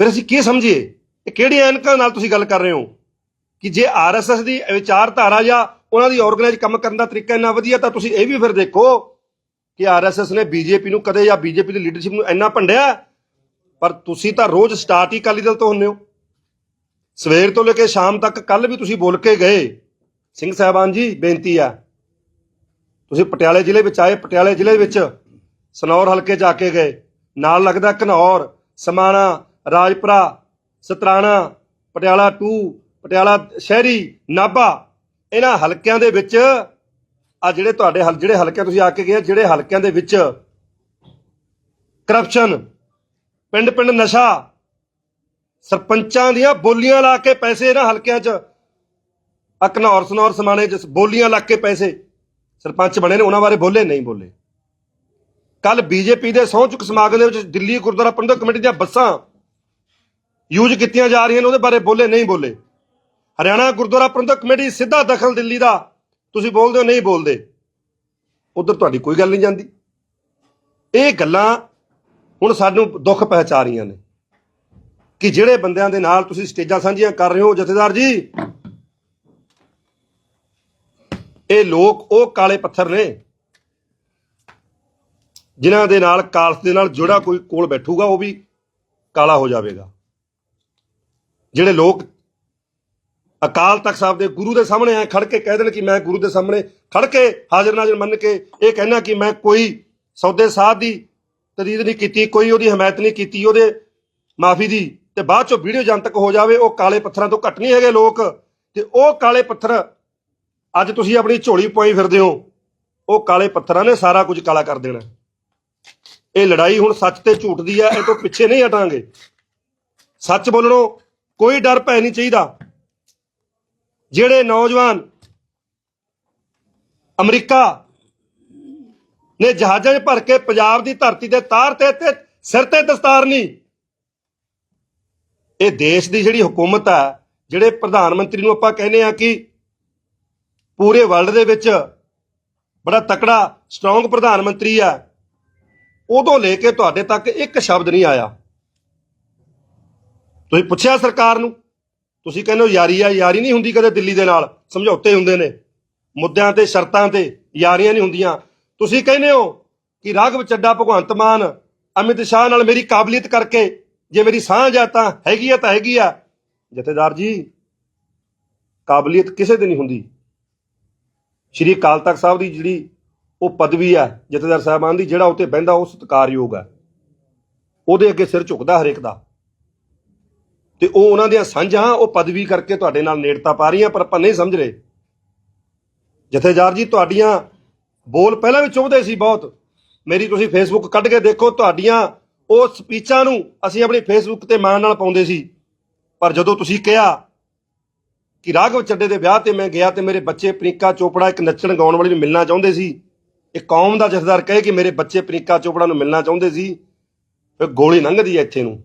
ਫਿਰ ਅਸੀਂ ਕੀ ਸਮਝੀਏ? ਇਹ ਕਿਹੜੀ ਐਨਕਾਂ ਨਾਲ ਤੁਸੀਂ ਗੱਲ ਕਰ ਰਹੇ ਹੋ? ਕਿ ਜੇ ਆਰਐਸਐਸ ਦੀ ਵਿਚਾਰਧਾਰਾ ਜਾਂ ਉਹਨਾਂ ਦੀ ਆਰਗੇਨਾਈਜ਼ ਕੰਮ ਕਰਨ ਦਾ ਤਰੀਕਾ ਇੰਨਾ ਵਧੀਆ, ਤਾਂ ਤੁਸੀਂ ਇਹ ਵੀ ਫਿਰ ਦੇਖੋ ਕਿ ਆਰਐਸਐਸ ਨੇ ਬੀਜੇਪੀ ਨੂੰ ਕਦੇ ਜਾਂ ਬੀਜੇਪੀ ਦੀ ਲੀਡਰਸ਼ਿਪ ਨੂੰ ਇੰਨਾ ਭੰਡਿਆ ਪਰ ਤੁਸੀਂ ਤਾਂ ਰੋਜ਼ ਸਟਾਰਟ ਹੀ ਅਕਾਲੀ ਦਲ ਤੋਂ ਹੁੰਨੇ ਹੋ। ਸਵੇਰ ਤੋਂ ਲੈ ਕੇ ਸ਼ਾਮ ਤੱਕ ਕੱਲ ਵੀ ਤੁਸੀਂ ਬੋਲ ਕੇ ਗਏ। ਸਿੰਘ ਸਾਹਿਬਾਨ ਜੀ, ਬੇਨਤੀ ਆ। ਤੁਸੀਂ ਪਟਿਆਲੇ ਜ਼ਿਲ੍ਹੇ ਵਿੱਚ ਆਏ, ਪਟਿਆਲੇ ਜ਼ਿਲ੍ਹੇ ਵਿੱਚ ਸਨੌਰ ਹਲਕੇ ਜਾ ਕੇ ਗਏ। ਨਾਲ ਲੱਗਦਾ ਘਨੌਰ, ਸਮਾਣਾ, ਰਾਜਪੁਰਾ, ਸਤਰਾਣਾ, ਪਟਿਆਲਾ 2 ਪਟਿਆਲਾ ਸ਼ਹਿਰੀ, ਨਾਭਾ। ਇਹਨਾਂ ਹਲਕਿਆਂ ਦੇ ਵਿੱਚ ਆ ਜਿਹੜੇ ਤੁਹਾਡੇ ਹਲ, ਜਿਹੜੇ ਹਲਕਿਆਂ ਤੁਸੀਂ ਆ ਕੇ ਗਏ ਜਿਹੜੇ ਹਲਕਿਆਂ ਦੇ ਵਿੱਚ ਕਰਪਸ਼ਨ ਪਿੰਡ ਪਿੰਡ ਨਸ਼ਾ। ਸਰਪੰਚਾਂ ਦੀਆਂ ਬੋਲੀਆਂ ਲਾ ਕੇ ਪੈਸੇ ਇਹਨਾਂ ਹਲਕਿਆਂ 'ਚ। ਅਕਨੌਰ ਸਨੌਰ ਸਮਾਣੇ 'ਚ ਬੋਲੀਆਂ ਲਾ ਕੇ ਪੈਸੇ। ਸਰਪੰਚ ਬਣੇ ਨੇ, ਉਹਨਾਂ ਬਾਰੇ ਬੋਲੇ, ਨਹੀਂ ਬੋਲੇ। ਕੱਲ ਬੀਜੇਪੀ ਦੇ ਸਹੁੰ ਚੁੱਕ ਸਮਾਗਮ ਦੇ ਵਿੱਚ ਦਿੱਲੀ ਗੁਰਦੁਆਰਾ ਪ੍ਰਬੰਧਕ ਕਮੇਟੀ ਦੀਆਂ ਬੱਸਾਂ ਯੂਜ਼ ਕੀਤੀਆਂ ਜਾ ਰਹੀਆਂ ਨੇ, ਉਹਦੇ ਬਾਰੇ ਬੋਲੇ, ਨਹੀਂ ਬੋਲੇ। ਹਰਿਆਣਾ ਗੁਰਦੁਆਰਾ ਪ੍ਰਬੰਧਕ ਕਮੇਟੀ ਸਿੱਧਾ ਦਖਲ ਦਿੱਲੀ ਦਾ। ਤੁਸੀਂ ਬੋਲਦੇ ਹੋ, ਨਹੀਂ ਬੋਲਦੇ। ਉਧਰ ਤੁਹਾਡੀ ਕੋਈ ਗੱਲ ਨਹੀਂ ਜਾਂਦੀ। ਇਹ ਗੱਲਾਂ ਹੁਣ ਸਾਨੂੰ ਦੁੱਖ ਪਹਿਚਾ ਰਹੀਆਂ ਨੇ। ਕਿ ਜਿਹੜੇ ਬੰਦਿਆਂ ਦੇ ਨਾਲ ਤੁਸੀਂ ਸਟੇਜਾਂ ਸਾਂਝੀਆਂ ਕਰ ਰਹੇ ਹੋ, ਜਥੇਦਾਰ ਜੀ, ਇਹ ਲੋਕ ਉਹ ਕਾਲੇ ਪੱਥਰ ਨੇ ਜਿਨ੍ਹਾਂ ਦੇ ਨਾਲ ਕਾਲਸ ਦੇ ਨਾਲ ਜਿਹੜਾ ਕੋਈ ਕੋਲ ਬੈਠੂਗਾ, ਉਹ ਵੀ ਕਾਲਾ ਹੋ ਜਾਵੇਗਾ। ਜਿਹੜੇ ਲੋਕ ਅਕਾਲ ਤਖਤ ਸਾਹਿਬ ਦੇ ਗੁਰੂ ਦੇ ਸਾਹਮਣੇ ਆ ਖੜ ਕੇ ਕਹਿ ਦੇਣ ਕਿ ਮੈਂ ਗੁਰੂ ਦੇ ਸਾਹਮਣੇ ਖੜ ਕੇ ਹਾਜ਼ਰ ਨਾਜ਼ਰ ਮੰਨ ਕੇ ਇਹ ਕਹਿਣਾ ਕਿ ਮੈਂ ਕੋਈ ਸੌਦੇ ਸਾਧ ਦੀ ਤਰੀਦ ਨਹੀਂ ਕੀਤੀ, ਕੋਈ ਉਹਦੀ ਹਮਾਇਤ ਨਹੀਂ ਕੀਤੀ, ਉਹਦੇ ਮਾਫੀ ਦੀ, ਤੇ ਬਾਅਦ ਚੋਂ ਵੀਡੀਓ ਜਨਤਕ ਹੋ ਜਾਵੇ, ਉਹ ਕਾਲੇ ਪੱਥਰਾਂ ਤੋਂ ਘੱਟ ਨਹੀਂ ਹੈਗੇ ਲੋਕ, ਤੇ ਉਹ ਕਾਲੇ ਪੱਥਰ ਅੱਜ ਤੁਸੀਂ ਆਪਣੀ ਝੋਲੀ ਪਾਈ ਫਿਰਦੇ ਹੋ, ਉਹ ਕਾਲੇ ਪੱਥਰਾਂ ਨੇ ਸਾਰਾ ਕੁਝ ਕਾਲਾ ਕਰ ਦੇਣਾ। ਇਹ ਲੜਾਈ ਹੁਣ ਸੱਚ ਤੇ ਝੂਠ ਦੀ ਹੈ, ਇਹ ਤੋਂ ਪਿੱਛੇ ਨਹੀਂ ਹਟਾਂਗੇ। ਸੱਚ ਬੋਲਣੋਂ ਕੋਈ ਡਰ ਪੈ ਨਹੀਂ ਚਾਹੀਦਾ। ਜਿਹੜੇ ਨੌਜਵਾਨ ਅਮਰੀਕਾ ਨੇ ਜਹਾਜ਼ਾਂ 'ਚ ਭਰ ਕੇ ਪੰਜਾਬ ਦੀ ਧਰਤੀ ਦੇ ਤਾਰ ਤੇ ਤੇ ਸਿਰ ਤੇ ਦਸਤਾਰ ਨਹੀਂ ਇਹ ਦੇਸ਼ ਦੀ ਜਿਹੜੀ ਹਕੂਮਤ ਆ, ਜਿਹੜੇ ਪ੍ਰਧਾਨ ਮੰਤਰੀ ਨੂੰ ਆਪਾਂ ਕਹਿੰਦੇ ਆ ਕਿ ਪੂਰੇ ਵਰਲਡ ਦੇ ਵਿੱਚ ਬੜਾ ਤਕੜਾ ਸਟਰੋਂਗ ਪ੍ਰਧਾਨ ਮੰਤਰੀ ਆ, ਉਦੋਂ ਲੈ ਕੇ ਤੁਹਾਡੇ ਤੱਕ ਇੱਕ ਸ਼ਬਦ ਨਹੀਂ ਆਇਆ। ਤੁਸੀਂ ਪੁੱਛਿਆ ਸਰਕਾਰ ਨੂੰ? ਤੁਸੀਂ ਕਹਿੰਦੇ ਹੋ ਯਾਰੀ ਆ, ਯਾਰੀ ਨਹੀਂ ਹੁੰਦੀ ਕਦੇ ਦਿੱਲੀ ਦੇ ਨਾਲ, ਸਮਝੌਤੇ ਹੁੰਦੇ ਨੇ। ਮੁੱਦਿਆਂ ਤੇ, ਸ਼ਰਤਾਂ ਤੇ ਯਾਰੀਆਂ ਨਹੀਂ ਹੁੰਦੀਆਂ। ਤੁਸੀਂ ਕਹਿੰਦੇ ਹੋ ਕਿ ਰਾਘਵ ਚੱਡਾ ਭਗਵੰਤ ਮਾਨ ਅਮਿਤ ਸ਼ਾਹ ਨਾਲ ਮੇਰੀ ਕਾਬਲੀਅਤ ਕਰਕੇ ਜੇ ਮੇਰੀ ਸਾਂਝ ਆ ਤਾਂ ਹੈਗੀ ਆ ਤਾਂ ਹੈਗੀ ਆ। ਜਥੇਦਾਰ ਜੀ, ਕਾਬਲੀਅਤ ਕਿਸੇ ਦੀ ਨਹੀਂ ਹੁੰਦੀ। ਸ਼੍ਰੀ ਅਕਾਲ ਤਖਤ ਸਾਹਿਬ ਦੀ ਜਿਹੜੀ ਉਹ ਪਦਵੀ ਆ, ਜਥੇਦਾਰ ਸਾਹਿਬਾਨ ਦੀ, ਜਿਹੜਾ ਉੱਤੇ ਬਹਿੰਦਾ, ਉਹ ਸਤਿਕਾਰਯੋਗ ਆ। ਉਹਦੇ ਅੱਗੇ ਸਿਰ ਝੁਕਦਾ ਹਰੇਕ ਦਾ। ਤੇ ਉਹ ਉਹਨਾਂ ਦੀਆਂ ਸਾਂਝਾਂ, ਉਹ ਪਦਵੀ ਕਰਕੇ ਤੁਹਾਡੇ ਨਾਲ ਨੇੜਤਾ ਪਾ ਰਹੀਆਂ, ਪਰ ਆਪਾਂ ਨਹੀਂ ਸਮਝ ਰਹੇ। ਜਥੇਦਾਰ ਜੀ, ਤੁਹਾਡੀਆਂ ਬੋਲ ਪਹਿਲਾਂ ਵੀ ਚੁਭਦੇ ਸੀ ਬਹੁਤ। ਮੇਰੀ ਤੁਸੀਂ ਫੇਸਬੁੱਕ ਕੱਢ ਕੇ ਦੇਖੋ, ਤੁਹਾਡੀਆਂ ਉਹ ਸਪੀਚਾਂ ਨੂੰ ਅਸੀਂ ਆਪਣੀ ਫੇਸਬੁੱਕ ਤੇ ਮਾਣ ਨਾਲ ਪਾਉਂਦੇ ਸੀ। ਪਰ ਜਦੋਂ ਤੁਸੀਂ ਕਿਹਾ ਕਿ ਰਾਘਵ ਚੱਡੇ ਦੇ ਵਿਆਹ ਤੇ ਮੈਂ ਗਿਆ ਤੇ ਮੇਰੇ ਬੱਚੇ ਪ੍ਰਿੰਕਾ ਚੋਪੜਾ ਇੱਕ ਨੱਚਣ ਗਾਉਣ ਵਾਲੀ ਨੂੰ ਮਿਲਣਾ ਚਾਹੁੰਦੇ ਸੀ, ਇਹ ਕੌਮ ਦਾ ਜਥੇਦਾਰ ਕਹੇ ਕਿ ਮੇਰੇ ਬੱਚੇ ਪ੍ਰਿੰਕਾ ਚੋਪੜਾ ਨੂੰ ਮਿਲਣਾ ਚਾਹੁੰਦੇ ਸੀ, ਫਿਰ ਗੋਲੀ ਲੰਘਦੀ ਹੈ ਇੱਥੇ ਨੂੰ।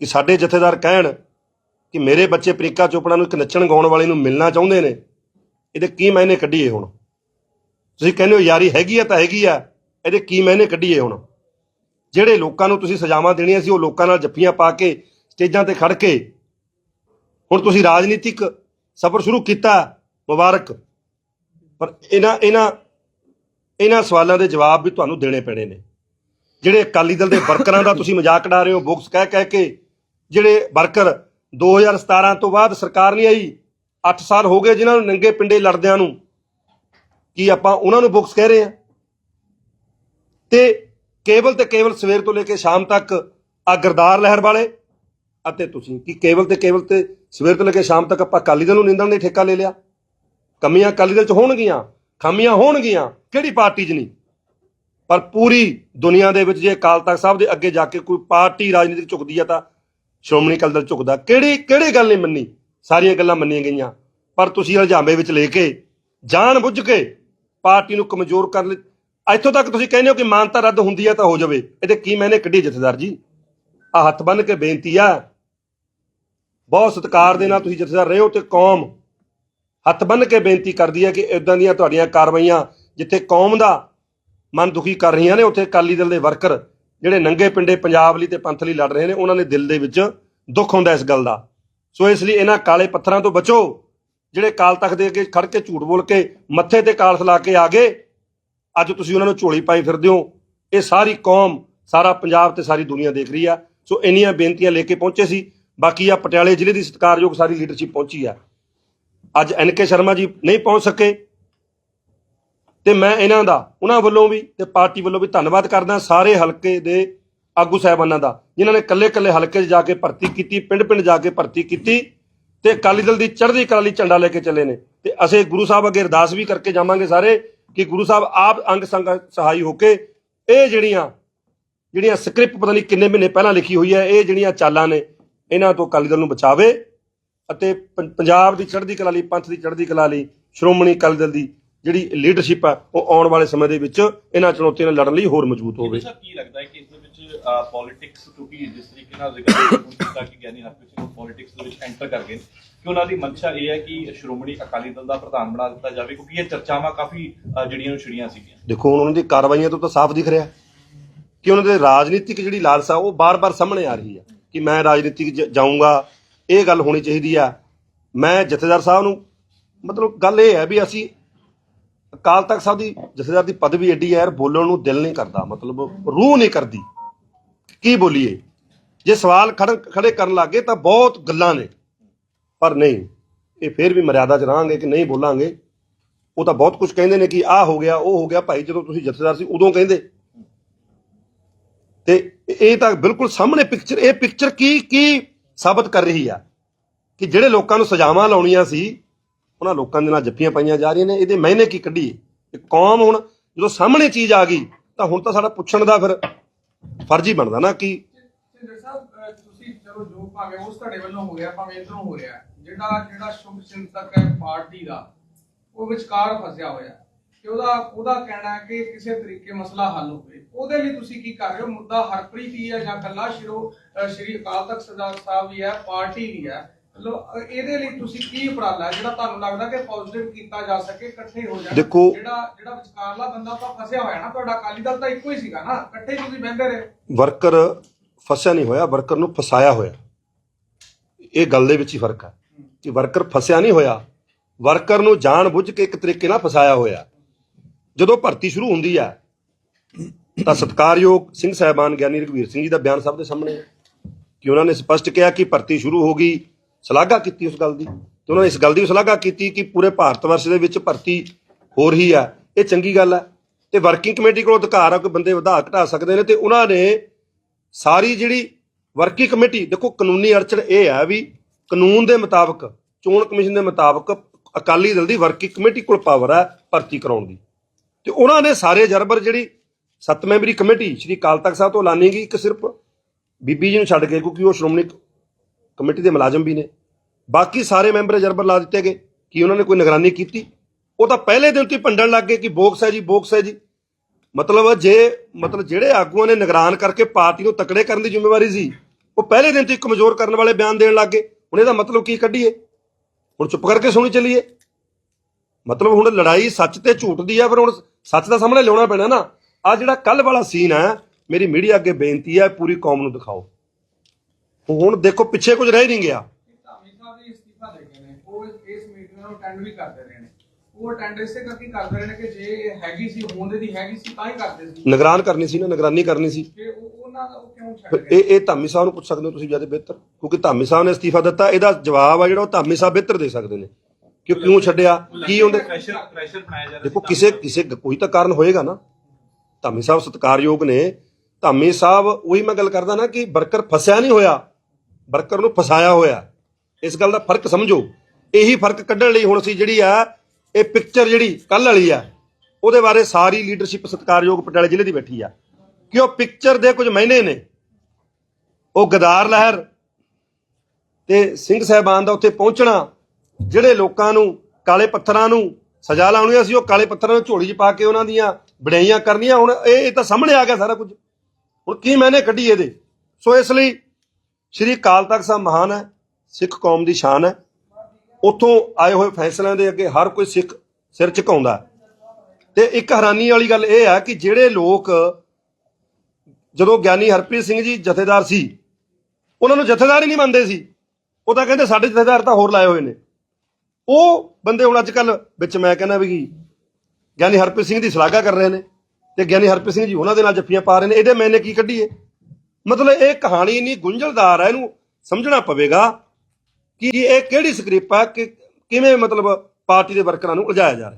ਕਿ ਸਾਡੇ ਜਥੇਦਾਰ ਕਹਿਣ ਕਿ ਮੇਰੇ ਬੱਚੇ ਪ੍ਰਿੰਕਾ ਚੋਪੜਾ ਨੂੰ ਇੱਕ ਨੱਚਣ ਗਾਉਣ ਵਾਲੇ ਨੂੰ ਮਿਲਣਾ ਚਾਹੁੰਦੇ ਨੇ, ਇਹਦੇ ਕੀ ਮਾਇਨੇ ਕੱਢੀਏ ਹੁਣ? ਤੁਸੀਂ ਕਹਿੰਦੇ ਹੋ ਯਾਰੀ ਹੈਗੀ ਆ ਤਾਂ ਹੈਗੀ ਆ, ਇਹਦੇ ਕੀ ਮਾਇਨੇ ਕੱਢੀਏ ਹੁਣ? ਜਿਹੜੇ ਲੋਕਾਂ ਨੂੰ ਤੁਸੀਂ ਸਜ਼ਾਵਾਂ ਦੇਣੀਆਂ ਸੀ, ਉਹ ਲੋਕਾਂ ਨਾਲ ਜੱਫੀਆਂ ਪਾ ਕੇ, ਸਟੇਜਾਂ ਤੇ ਖੜ ਕੇ। ਹੁਣ ਤੁਸੀਂ ਰਾਜਨੀਤਿਕ ਸਫ਼ਰ ਸ਼ੁਰੂ ਕੀਤਾ, ਮੁਬਾਰਕ। ਪਰ ਇਹਨਾਂ ਇਹਨਾਂ ਇਹਨਾਂ ਸਵਾਲਾਂ ਦੇ ਜਵਾਬ ਵੀ ਤੁਹਾਨੂੰ ਦੇਣੇ ਪੈਣੇ ਨੇ। ਜਿਹੜੇ ਅਕਾਲੀ ਦਲ ਦੇ ਵਰਕਰਾਂ ਦਾ ਤੁਸੀਂ ਮਜ਼ਾਕ ਉਡਾ ਰਹੇ ਹੋ, ਬੁਕਸ ਕਹਿ ਕਹਿ ਕੇ, ਜਿਹੜੇ ਵਰਕਰ 2017 ਤੋਂ ਬਾਅਦ ਸਰਕਾਰ ਨਹੀਂ ਆਈ 8 ਸਾਲ ਹੋ ਗਏ ਜਿਨ੍ਹਾਂ ਨੂੰ ਨੰਗੇ ਪਿੰਡੇ ਲੜਦਿਆਂ ਨੂੰ। ਕੀ ਆਪਾਂ ਉਹਨਾਂ ਨੂੰ ਬੁక్స్ ਕਹਿ ਰਹੇ ਹਾਂ? ਤੇ ਕੇਵਲ ਤੇ ਕੇਵਲ ਸਵੇਰ ਤੋਂ ਲੈ ਕੇ ਸ਼ਾਮ ਤੱਕ ਆ ਗਰਦਾਰ ਲਹਿਰ ਵਾਲੇ ਅਤੇ ਤੁਸੀਂ ਕਿ ਕੇਵਲ ਤੇ ਕੇਵਲ ਤੇ ਸਵੇਰ ਤੋਂ ਲੈ ਕੇ ਸ਼ਾਮ ਤੱਕ ਆਪਾਂ ਅਕਾਲੀ ਦਲ ਨੂੰ ਨਿੰਦਣ ਦੇ ਠੇਕਾ ਲੈ ਲਿਆ? ਕਮੀਆਂ ਅਕਾਲੀ ਦਲ ਚ ਹੋਣਗੀਆਂ, ਖਾਮੀਆਂ ਹੋਣਗੀਆਂ, ਕਿਹੜੀ ਪਾਰਟੀ 'ਚ ਨਹੀਂ? ਪਰ ਪੂਰੀ ਦੁਨੀਆ ਦੇ ਵਿੱਚ ਜੇ ਅਕਾਲ ਤਖਤ ਸਾਹਿਬ ਦੇ ਅੱਗੇ ਜਾ ਕੇ ਕੋਈ ਪਾਰਟੀ ਰਾਜਨੀਤਿਕ ਝੁਕਦੀ ਆ ਤਾਂ ਸ਼੍ਰੋਮਣੀ ਅਕਾਲੀ ਦਲ ਝੁਕਦਾ। ਕਿਹੜੀ ਕਿਹੜੀ ਗੱਲ ਨਹੀਂ ਮੰਨੀ? ਸਾਰੀਆਂ ਗੱਲਾਂ ਮੰਨੀਆਂ ਗਈਆਂ। ਪਰ ਤੁਸੀਂ ਹਲਜਾਮੇ ਵਿੱਚ ਲੈ ਕੇ, ਜਾਣ ਬੁੱਝ ਕੇ ਪਾਰਟੀ ਨੂੰ ਕਮਜ਼ੋਰ ਕਰਨ ਲਈ ਇੱਥੋਂ ਤੱਕ ਤੁਸੀਂ ਕਹਿੰਦੇ ਹੋ ਕਿ ਮਾਨਤਾ ਰੱਦ ਹੁੰਦੀ ਹੈ ਤਾਂ ਹੋ ਜਾਵੇ। ਇਹਦੇ ਕੀ ਮੈਨੇ ਕੱਢੀ ਜਥੇਦਾਰ ਜੀ? ਆ ਹੱਥ ਬੰਨ ਕੇ ਬੇਨਤੀ ਆ। ਬਹੁਤ ਸਤਿਕਾਰ ਦੇ ਨਾਲ ਤੁਸੀਂ ਜਥੇਦਾਰ ਰਹੇ ਹੋ ਤੇ ਕੌਮ ਹੱਥ ਬੰਨ ਕੇ ਬੇਨਤੀ ਕਰਦੀ ਹੈ ਕਿ ਇਦਾਂ ਦੀਆਂ ਤੁਹਾਡੀਆਂ ਕਾਰਵਾਈਆਂ ਜਿੱਥੇ ਕੌਮ ਦਾ ਮਨ ਦੁਖੀ ਕਰ ਰਹੀਆਂ ਨੇ, ਉੱਥੇ ਅਕਾਲੀ ਦਲ ਦੇ ਵਰਕਰ ਜਿਹੜੇ ਨੰਗੇ ਪਿੰਡੇ ਪੰਜਾਬ ਲਈ ਤੇ ਪੰਥ ਲਈ ਲੜ ਰਹੇ ਨੇ, ਉਹਨਾਂ ਦੇ ਦਿਲ ਦੇ ਵਿੱਚ ਦੁੱਖ ਹੁੰਦਾ ਇਸ ਗੱਲ ਦਾ। ਸੋ ਇਸ ਲਈ ਇਹਨਾਂ ਕਾਲੇ ਪੱਥਰਾਂ ਤੋਂ ਬਚੋ। ਜਿਹੜੇ ਕਾਲ ਤਖਤ ਦੇ ਅੱਗੇ ਖੜ ਕੇ ਝੂਠ ਬੋਲ ਕੇ ਮੱਥੇ ਤੇ ਕਾਲਸ ਲਾ ਕੇ ਆ ਗਏ, ਅੱਜ ਤੁਸੀਂ ਉਹਨਾਂ ਨੂੰ ਝੋਲੀ ਪਾਈ ਫਿਰਦੇ ਹੋ। ਇਹ ਸਾਰੀ ਕੌਮ, ਸਾਰਾ ਪੰਜਾਬ ਤੇ ਸਾਰੀ ਦੁਨੀਆ ਦੇਖ ਰਹੀ ਆ। ਸੋ ਇੰਨੀਆਂ ਬੇਨਤੀਆਂ ਲੈ ਕੇ ਪਹੁੰਚੇ ਸੀ। ਬਾਕੀ ਆ ਪਟਿਆਲੇ ਜ਼ਿਲ੍ਹੇ ਦੀ ਸਤਿਕਾਰਯੋਗ ਸਾਰੀ ਲੀਡਰਸ਼ਿਪ ਪਹੁੰਚੀ ਆ। ਅੱਜ ਐਨ ਕੇ ਸ਼ਰਮਾ ਜੀ ਨਹੀਂ ਪਹੁੰਚ ਸਕੇ ਤੇ ਮੈਂ ਇਹਨਾਂ ਦਾ, ਉਹਨਾਂ ਵੱਲੋਂ ਵੀ ਤੇ ਪਾਰਟੀ ਵੱਲੋਂ ਵੀ ਧੰਨਵਾਦ ਕਰਦਾ ਸਾਰੇ ਹਲਕੇ ਦੇ ਆਗੂ ਸਾਹਿਬਾਨਾਂ ਦਾ, ਜਿਨ੍ਹਾਂ ਨੇ ਕੱਲੇ-ਕੱਲੇ ਹਲਕੇ 'ਚ ਜਾ ਕੇ ਭਰਤੀ ਕੀਤੀ, ਪਿੰਡ-ਪਿੰਡ ਜਾ ਕੇ ਭਰਤੀ ਕੀਤੀ। ਤੇ ਅਕਾਲੀ ਦਲ ਦੀ ਚੜ੍ਹਦੀ ਕਲਾ ਲਈ ਝੰਡਾ ਲੈ ਕੇ ਚੱਲੇ ਨੇ। ਤੇ ਅਸੀਂ ਗੁਰੂ ਸਾਹਿਬ ਅੱਗੇ ਅਰਦਾਸ ਵੀ ਕਰਕੇ ਜਾਵਾਂਗੇ ਸਾਰੇ ਕਿ ਗੁਰੂ ਸਾਹਿਬ ਆਪ ਅੰਗ ਸੰਗ ਸਹਾਈ ਹੋ ਕੇ ਇਹ ਜਿਹੜੀਆਂ ਜਿਹੜੀਆਂ ਸਕ੍ਰਿਪਟ ਪਤਾ ਨਹੀਂ ਕਿੰਨੇ ਮਹੀਨੇ ਪਹਿਲਾਂ ਲਿਖੀ ਹੋਈ ਹੈ, ਇਹ ਜਿਹੜੀਆਂ ਚਾਲਾਂ ਨੇ, ਇਹਨਾਂ ਤੋਂ ਅਕਾਲੀ ਦਲ ਨੂੰ ਬਚਾਵੇ ਅਤੇ ਪੰਜਾਬ ਦੀ ਚੜ੍ਹਦੀ ਕਲਾ ਲਈ, ਪੰਥ ਦੀ ਚੜ੍ਹਦੀ ਕਲਾ ਲਈ ਸ਼੍ਰੋਮਣੀ ਅਕਾਲੀ ਦਲ ਦੀ ਜਿਹੜੀ ਲੀਡਰਸ਼ਿਪ ਹੈ ਉਹ ਆਉਣ ਵਾਲੇ ਸਮੇਂ ਦੇ ਵਿੱਚ ਇਹਨਾਂ ਚੁਣੌਤੀਆਂ ਨਾਲ ਲੜਨ ਲਈ ਹੋਰ ਮਜ਼ਬੂਤ ਹੋਵੇ। ਸਰ ਕੀ ਲੱਗਦਾ ਹੈ ਕਿ ਇਸ ਦੇ ਵਿੱਚ ਪੋਲਿਟਿਕਸ ਕਿਉਂਕਿ ਜਿਸ ਤਰੀਕੇ ਨਾਲ ਜ਼ਿਕਰ ਕੀਤਾ ਕਿ ਗਿਆਨੀ ਹਰਪ੍ਰੀਤ ਸਿੰਘ ਪੋਲਿਟਿਕਸ ਦੇ ਵਿੱਚ ਐਂਟਰ ਕਰ ਗਏ ਕਿ ਉਹਨਾਂ ਦੀ ਮਨਸ਼ਾ ਇਹ ਹੈ ਕਿ ਸ਼੍ਰੋਮਣੀ ਅਕਾਲੀ ਦਲ ਦਾ ਪ੍ਰਧਾਨ ਬਣਾ ਦਿੱਤਾ ਜਾਵੇ ਕਿਉਂਕਿ ਇਹ ਚਰਚਾਵਾਂ ਕਾਫੀ ਜਿਹੜੀਆਂ ਨੂੰ ਛਿੜੀਆਂ ਸੀਗੀਆਂ। ਦੇਖੋ ਹੁਣ ਉਹਨਾਂ ਦੀ ਕਾਰਵਾਈਆਂ ਤੋਂ ਤਾਂ ਸਾਫ਼ ਦਿਖ ਰਿਹਾ ਕਿ ਉਹਨਾਂ ਦੇ ਰਾਜਨੀਤਿਕ ਜਿਹੜੀ ਲਾਲਸਾ ਉਹ ਬਾਰ-ਬਾਰ ਸਾਹਮਣੇ ਆ ਰਹੀ ਹੈ ਕਿ ਮੈਂ ਰਾਜਨੀਤਿਕ ਜਾਊਂਗਾ ਇਹ ਗੱਲ ਹੋਣੀ ਚਾਹੀਦੀ ਆ। ਮੈਂ ਜਥੇਦਾਰ ਸਾਹਿਬ ਨੂੰ ਮਤਲਬ ਗੱਲ ਇਹ ਹੈ ਵੀ ਅਸੀਂ ਅਕਾਲ ਤਖਤ ਸਾਹਿਬ ਦੀ ਜਥੇਦਾਰ ਦੀ ਪਦਵੀ ਐਡੀ ਹੈ ਯਾਰ, ਬੋਲਣ ਨੂੰ ਦਿਲ ਨਹੀਂ ਕਰਦਾ, ਮਤਲਬ ਰੂਹ ਨਹੀਂ ਕਰਦੀ। ਕੀ ਬੋਲੀਏ? ਜੇ ਸਵਾਲ ਖੜ- ਖੜੇ ਕਰਨ ਲੱਗੇ ਤਾਂ ਬਹੁਤ ਗੱਲਾਂ ਨੇ। ਪਰ ਨਹੀਂ, ਇਹ ਫੇਰ ਵੀ ਮਰਿਆਦਾ 'ਚ ਰਹਾਂਗੇ ਕਿ ਨਹੀਂ ਬੋਲਾਂਗੇ। ਉਹ ਤਾਂ ਬਹੁਤ ਕੁਝ ਕਹਿੰਦੇ ਨੇ ਕਿ ਆਹ ਹੋ ਗਿਆ, ਉਹ ਹੋ ਗਿਆ। ਭਾਈ ਜਦੋਂ ਤੁਸੀਂ ਜਥੇਦਾਰ ਸੀ, ਉਦੋਂ ਕਹਿੰਦੇ। ਤੇ ਇਹ ਤਾਂ ਬਿਲਕੁਲ ਸਾਹਮਣੇ ਪਿਕਚਰ ਇਹ ਪਿਕਚਰ ਕੀ ਕੀ ਸਾਬਤ ਕਰ ਰਹੀ ਆ? ਕਿ ਜਿਹੜੇ ਲੋਕਾਂ ਨੂੰ ਸਜ਼ਾਵਾਂ ਲਾਉਣੀਆਂ ਸੀ ਉਹਨਾਂ ਲੋਕਾਂ ਦੇ ਨਾਲ ਜੱਫੀਆਂ ਪਾਈਆਂ ਜਾ ਰਹੀਆਂ ਨੇ, ਇਹਦੇ ਮਹੀਨੇ ਕੀ ਕੱਢੀਏ? ਇਹ ਕੌਮ ਹੁਣ ਜਦੋਂ ਸਾਹਮਣੇ ਚੀਜ਼ ਆ ਗਈ, ਤਾਂ ਹੁਣ ਤਾਂ ਸਾਡਾ ਪੁੱਛਣ ਦਾ ਫਿਰ ਫਰਜ਼ ਹੀ ਬਣਦਾ ਨਾ ਕਿ ਸਿੰਦਰ ਸਾਹਿਬ ਤੁਸੀਂ ਚਲੋ ਜੋ ਭਾਵੇਂ ਉਸ ਤੁਹਾਡੇ ਵੱਲੋਂ ਹੋ ਗਿਆ ਭਾਵੇਂ ਇਧਰੋਂ ਹੋ ਰਿਹਾ। ਜਿਹੜਾ ਜਿਹੜਾ ਸ਼ੁਭ ਚਿੰਤਕ ਹੈ ਪਾਰਟੀ ਦਾ, ਉਹ ਵਿਚਕਾਰ ਫਸਿਆ ਹੋਇਆ। ਤੇ ਉਹਦਾ ਉਹਦਾ ਕਹਿਣਾ ਹੈ ਕਿ ਕਿਸੇ ਤਰੀਕੇ ਮਸਲਾ ਹੱਲ ਹੋਵੇ। ਉਹਦੇ ਲਈ ਤੁਸੀਂ ਕੀ ਕਰ ਰਹੇ ਹੋ? ਮੁੱਦਾ ਹਰਪ੍ਰੀਤ ਹੀ ਹੈ ਜਾਂ ਕੱਲਾ ਸ਼ਿਰੋ ਸ਼੍ਰੀ ਅਕਾਲ ਤਖਤ ਸਰਦਾਰ ਸਾਹਿਬ ਵੀ ਹੈ, ਪਾਰਟੀ ਵੀ ਹੈ। ਇਹਦੇ ਲਈ ਤੁਸੀਂ ਕੀ ਉਪਰਾਲਾ ਜਿਹੜਾ ਤੁਹਾਨੂੰ ਲੱਗਦਾ ਕਿ ਪੋਜ਼ਿਟਿਵ ਕੀਤਾ ਜਾ ਸਕੇ ਇਕੱਠੇ ਹੋ ਜਾਣ। ਦੇਖੋ- ਜਿਹੜਾ ਜਿਹੜਾ ਵਿਚਕਾਰਲਾ ਬੰਦਾ ਤਾਂ ਫਸਿਆ ਹੋਇਆ ਨਾ ਤੁਹਾਡਾ ਅਕਾਲੀ ਦਲ ਤਾਂ ਇੱਕੋ ਹੀ ਸੀਗਾ ਨਾ। ਇਕੱਠੇ ਤੁਸੀਂ ਬਹਿੰਦੇ ਰਹੇ। ਵਰਕਰ ਫਸਿਆ ਨਹੀਂ ਹੋਇਆ ਵਰਕਰ ਨੂੰ ਫਸਾਇਆ ਹੋਇਆ। ਇਹ ਗੱਲ ਦੇ ਵਿੱਚ ਹੀ ਫ਼ਰਕ ਹੈ ਕਿ ਵਰਕਰ ਫਸਿਆ ਨਹੀਂ ਹੋਇਆ ਵਰਕਰ ਨੂੰ ਜਾਣ ਬੁੱਝ ਕੇ ਇੱਕ ਤਰੀਕੇ ਨਾਲ ਫਸਾਇਆ ਹੋਇਆ। ਜਦੋਂ ਭਰਤੀ ਸ਼ੁਰੂ ਹੁੰਦੀ ਹੈ ਤਾਂ ਸਤਕਾਰਯੋਗ ਸਿੰਘ ਸਾਹਿਬਾਨ ਗਿਆਨੀ ਰਘਵੀਰ ਸਿੰਘ ਜੀ ਦਾ ਬਿਆਨ ਸਭ ਦੇ ਸਾਹਮਣੇ ਕਿ ਉਹਨਾਂ ਨੇ ਸਪਸ਼ਟ ਕਿਹਾ ਕਿ ਭਰਤੀ ਸ਼ੁਰੂ ਹੋ ਗਈ। ਸ਼ਲਾਘਾ ਕੀਤੀ ਉਸ ਗੱਲ ਦੀ ਤੇ ਉਹਨਾਂ ਨੇ ਇਸ ਗੱਲ ਦੀ ਵੀ ਸ਼ਲਾਘਾ ਕੀਤੀ ਕਿ ਪੂਰੇ ਭਾਰਤ ਵਰਸ਼ ਦੇ ਵਿੱਚ ਭਰਤੀ ਹੋ ਰਹੀ ਹੈ ਇਹ ਚੰਗੀ ਗੱਲ ਹੈ ਤੇ ਵਰਕਿੰਗ ਕਮੇਟੀ ਕੋਲ ਅਧਿਕਾਰ ਆ ਕਿ ਬੰਦੇ ਵਧਾ ਘਟਾ ਸਕਦੇ ਨੇ ਤੇ ਉਹਨਾਂ ਨੇ ਸਾਰੀ ਜਿਹੜੀ ਵਰਕਿੰਗ ਕਮੇਟੀ ਦੇਖੋ ਕਾਨੂੰਨੀ ਅੜਚਣ ਇਹ ਹੈ ਵੀ ਕਾਨੂੰਨ ਦੇ ਮੁਤਾਬਕ, ਚੋਣ ਕਮਿਸ਼ਨ ਦੇ ਮੁਤਾਬਕ ਅਕਾਲੀ ਦਲ ਦੀ ਵਰਕਿੰਗ ਕਮੇਟੀ ਕੋਲ ਪਾਵਰ ਹੈ ਭਰਤੀ ਕਰਾਉਣ ਦੀ। ਤੇ ਉਹਨਾਂ ਨੇ ਸਾਰੇ ਜਰਬਰ ਜਿਹੜੀ ਸੱਤ ਮੈਂਬਰੀ ਕਮੇਟੀ, ਸ਼੍ਰੀ ਅਕਾਲ ਤਖਤ ਸਾਹਿਬ ਤੋਂ ਐਲਾਨੀ ਗਈ, ਇੱਕ ਸਿਰਫ ਬੀਬੀ ਜੀ ਨੂੰ ਛੱਡ ਕੇ, ਕਿਉਂਕਿ ਉਹ ਸ਼੍ਰੋਮਣੀ ਕਮੇਟੀ ਦੇ ਮੁਲਾਜ਼ਮ ਵੀ ਨੇ। ਬਾਕੀ ਸਾਰੇ ਮੈਂਬਰ ਜਰਬਰ ਲਾ ਦਿੱਤੇ ਗਏ ਕਿ ਉਹਨਾਂ ਨੇ ਕੋਈ ਨਿਗਰਾਨੀ ਕੀਤੀ। ਉਹ ਤਾਂ ਪਹਿਲੇ ਦਿਨ ਤੋਂ ਹੀ ਭੰਡਣ ਲੱਗ ਗਏ ਕਿ ਬੋਕਸ ਹੈ ਜੀ, ਬੋਕਸ ਹੈ ਜੀ। ਮਤਲਬ ਜੇ, ਮਤਲਬ ਜਿਹੜੇ ਆਗੂਆਂ ਨੇ ਨਿਗਰਾਨ ਕਰਕੇ ਪਾਰਟੀ ਨੂੰ ਤਕੜੇ ਕਰਨ ਦੀ ਜ਼ਿੰਮੇਵਾਰੀ ਸੀ, ਉਹ ਪਹਿਲੇ ਦਿਨ ਤੋਂ ਹੀ ਕਮਜ਼ੋਰ ਕਰਨ ਵਾਲੇ ਬਿਆਨ ਦੇਣ ਲੱਗ ਗਏ। ਹੁਣ ਇਹਦਾ ਮਤਲਬ ਕੀ ਕੱਢੀਏ? ਹੁਣ ਚੁੱਪ ਕਰਕੇ ਸੁਣੀ ਚੱਲੀਏ। ਮਤਲਬ ਹੁਣ ਲੜਾਈ ਸੱਚ ਤੇ ਝੂਠ ਦੀ ਆ, ਫਿਰ ਹੁਣ ਸੱਚ ਦਾ ਸਾਹਮਣੇ ਲਿਆਉਣਾ ਪੈਣਾ ਨਾ। ਆ ਜਿਹੜਾ ਕੱਲ ਵਾਲਾ ਸੀਨ ਹੈ ਮੇਰੀ ਮੀਡੀਆ ਅੱਗੇ ਬੇਨਤੀ ਹੈ ਪੂਰੀ ਕੌਮ ਨੂੰ ਦਿਖਾਓ। ਹੁਣ ਦੇਖੋ ਪਿੱਛੇ ਕੁਝ ਰਹਿ ਨਹੀਂ ਗਿਆ। ਧਾਮੀ ਸਾਹਿਬ ਵੀ ਅਸਤੀਫਾ ਦੇ ਗਏ ਨੇ। ਉਹ ਇਸ ਮੀਟਿੰਗ ਨੂੰ ਅਟੈਂਡ ਵੀ ਕਰਦੇ ਰਹੇ ਨੇ। ਉਹ ਅਟੈਂਡ ਇਸੇ ਕਰਕੇ ਕਰਦੇ ਰਹੇ ਨੇ ਕਿ ਜੇ ਇਹ ਹੈਗੀ ਸੀ ਹੋਂਦੇ ਦੀ ਹੈਗੀ ਸੀ ਤਾਂ ਹੀ ਕਰਦੇ ਸੀ। ਨਿਗਰਾਨ ਕਰਨੀ ਸੀ ਨਾ ਨਿਗਰਾਨੀ ਕਰਨੀ ਸੀ। ਕਿ ਉਹ ਉਹਨਾਂ ਦਾ ਉਹ ਕਿਉਂ ਛੱਡ ਫਿਰ ਗਏ? ਇਹ ਇਹ ਧਾਮੀ ਸਾਹਿਬ ਨੂੰ ਪੁੱਛ ਸਕਦੇ ਹੋ ਤੁਸੀਂ ਜ਼ਿਆਦਾ ਬਿਹਤਰ ਕਿਉਂਕਿ ਧਾਮੀ ਸਾਹਿਬ ਨੇ ਅਸਤੀਫਾ ਦਿੱਤਾ ਇਹਦਾ ਜਵਾਬ ਆ ਜਿਹੜਾ ਉਹ ਧਾਮੀ ਸਾਹਿਬ ਬਿਹਤਰ ਦੇ ਸਕਦੇ ਨੇ। ਕਿ ਉਹ ਕਿਉਂ ਛੱਡਿਆ? ਕੀ ਉਹਦੇ ਪ੍ਰੈਸ਼ਰ ਪ੍ਰੈਸ਼ਰ ਬਣਾਇਆ ਜਾ ਰਿਹਾ ਦੇਖੋ ਕਿਸੇ ਕਿਸੇ ਕੋਈ ਤਾਂ ਕਾਰਨ ਹੋਏਗਾ ਨਾ। ਧਾਮੀ ਸਾਹਿਬ ਸਤਿਕਾਰਯੋਗ ਨੇ। ਧਾਮੀ ਸਾਹਿਬ ਉਹੀ ਮੈਂ ਗੱਲ ਕਰਦਾ ਨਾ ਕਿ ਵਰਕਰ ਫਸਿਆ ਨਹੀਂ ਹੋਇਆ। ਵਰਕਰ ਨੂੰ ਫਸਾਇਆ ਹੋਇਆ। ਇਸ ਗੱਲ ਦਾ ਫ਼ਰਕ ਸਮਝੋ। ਇਹੀ ਫ਼ਰਕ ਕੱਢਣ ਲਈ ਹੁਣ ਅਸੀਂ ਜਿਹੜੀ ਆ, ਇਹ ਪਿਕਚਰ ਜਿਹੜੀ ਕੱਲ ਵਾਲੀ ਆ, ਉਹਦੇ ਬਾਰੇ ਸਾਰੀ ਲੀਡਰਸ਼ਿਪ ਸਤਿਕਾਰਯੋਗ ਪਟਿਆਲੇ ਜ਼ਿਲ੍ਹੇ ਦੀ ਬੈਠੀ ਆ। ਕਿ ਉਹ ਪਿਕਚਰ ਦੇ ਕੁਝ ਮਹੀਨੇ ਨੇ। ਉਹ ਗਦਾਰ ਲਹਿਰ ਤੇ ਸਿੰਘ ਸਾਹਿਬਾਨ ਦਾ ਉੱਥੇ ਪਹੁੰਚਣਾ, ਜਿਹੜੇ ਲੋਕਾਂ ਨੂੰ ਕਾਲੇ ਪੱਥਰਾਂ ਨੂੰ ਸਜ਼ਾ ਲਾਉਣੀ ਸੀ ਉਹ ਕਾਲੇ ਪੱਥਰਾਂ ਨੂੰ ਝੋਲੀ 'ਚ ਪਾ ਕੇ ਉਹਨਾਂ ਦੀਆਂ ਬੜਾਈਆਂ ਕਰਨੀਆਂ। ਹੁਣ ਇਹ ਇਹ ਤਾਂ ਸਾਹਮਣੇ ਆ ਗਿਆ ਸਾਰਾ ਕੁਝ। ਹੁਣ ਕੀ ਮੈਨੇ ਕੱਢੀ ਇਹਦੇ? ਸੋ ਇਸ ਲਈ ਸ਼੍ਰੀ ਅਕਾਲ ਤਖਤ ਸਾਹਿਬ ਮਹਾਨ ਹੈ, ਸਿੱਖ ਕੌਮ ਦੀ ਸ਼ਾਨ ਹੈ। ਉੱਥੋਂ ਆਏ ਹੋਏ ਫੈਸਲਿਆਂ ਦੇ ਅੱਗੇ ਹਰ ਕੋਈ ਸਿੱਖ ਸਿਰ ਝੁਕਾਉਂਦਾ ਤੇ ਇੱਕ ਹੈਰਾਨੀ ਵਾਲੀ ਗੱਲ ਇਹ ਹੈ ਕਿ ਜਿਹੜੇ ਲੋਕ, ਜਦੋਂ ਗਿਆਨੀ ਹਰਪ੍ਰੀਤ ਸਿੰਘ ਜੀ ਜਥੇਦਾਰ ਸੀ, ਉਹਨਾਂ ਨੂੰ ਜਥੇਦਾਰ ਹੀ ਨਹੀਂ ਮੰਨਦੇ ਸੀ। ਉਹ ਤਾਂ ਕਹਿੰਦੇ ਸਾਡੇ ਜਥੇਦਾਰ ਤਾਂ ਹੋਰ ਲਾਏ ਹੋਏ ਨੇ। ਉਹ ਬੰਦੇ ਹੁਣ ਅੱਜ ਕੱਲ ਵਿੱਚ ਮੈਂ ਕਹਿੰਦਾ ਵੀ ਗਿਆਨੀ ਹਰਪ੍ਰੀਤ ਸਿੰਘ ਦੀ ਸ਼ਲਾਘਾ ਕਰ ਰਹੇ ਨੇ ਤੇ ਗਿਆਨੀ ਹਰਪ੍ਰੀਤ ਸਿੰਘ ਜੀ ਉਹਨਾਂ ਦੇ ਨਾਲ ਜੱਫੀਆਂ ਪਾ ਰਹੇ ਨੇ। ਇਹਦੇ ਮੈਨੇ ਕੀ ਕੱਢੀਏ? ਮਤਲਬ ਇਹ ਕਹਾਣੀ ਇੰਨੀ ਗੁੰਝਲਦਾਰ ਹੈ ਇਹਨੂੰ ਸਮਝਣਾ ਪਵੇਗਾ ਕਿ ਇਹ ਕਿਹੜੀ ਸਕ੍ਰਿਪ ਹੈ ਕਿ ਕਿਵੇਂ ਮਤਲਬ ਪਾਰਟੀ ਦੇ ਵਰਕਰਾਂ ਨੂੰ ਉਲਝਾਇਆ ਜਾ ਰਿਹਾ।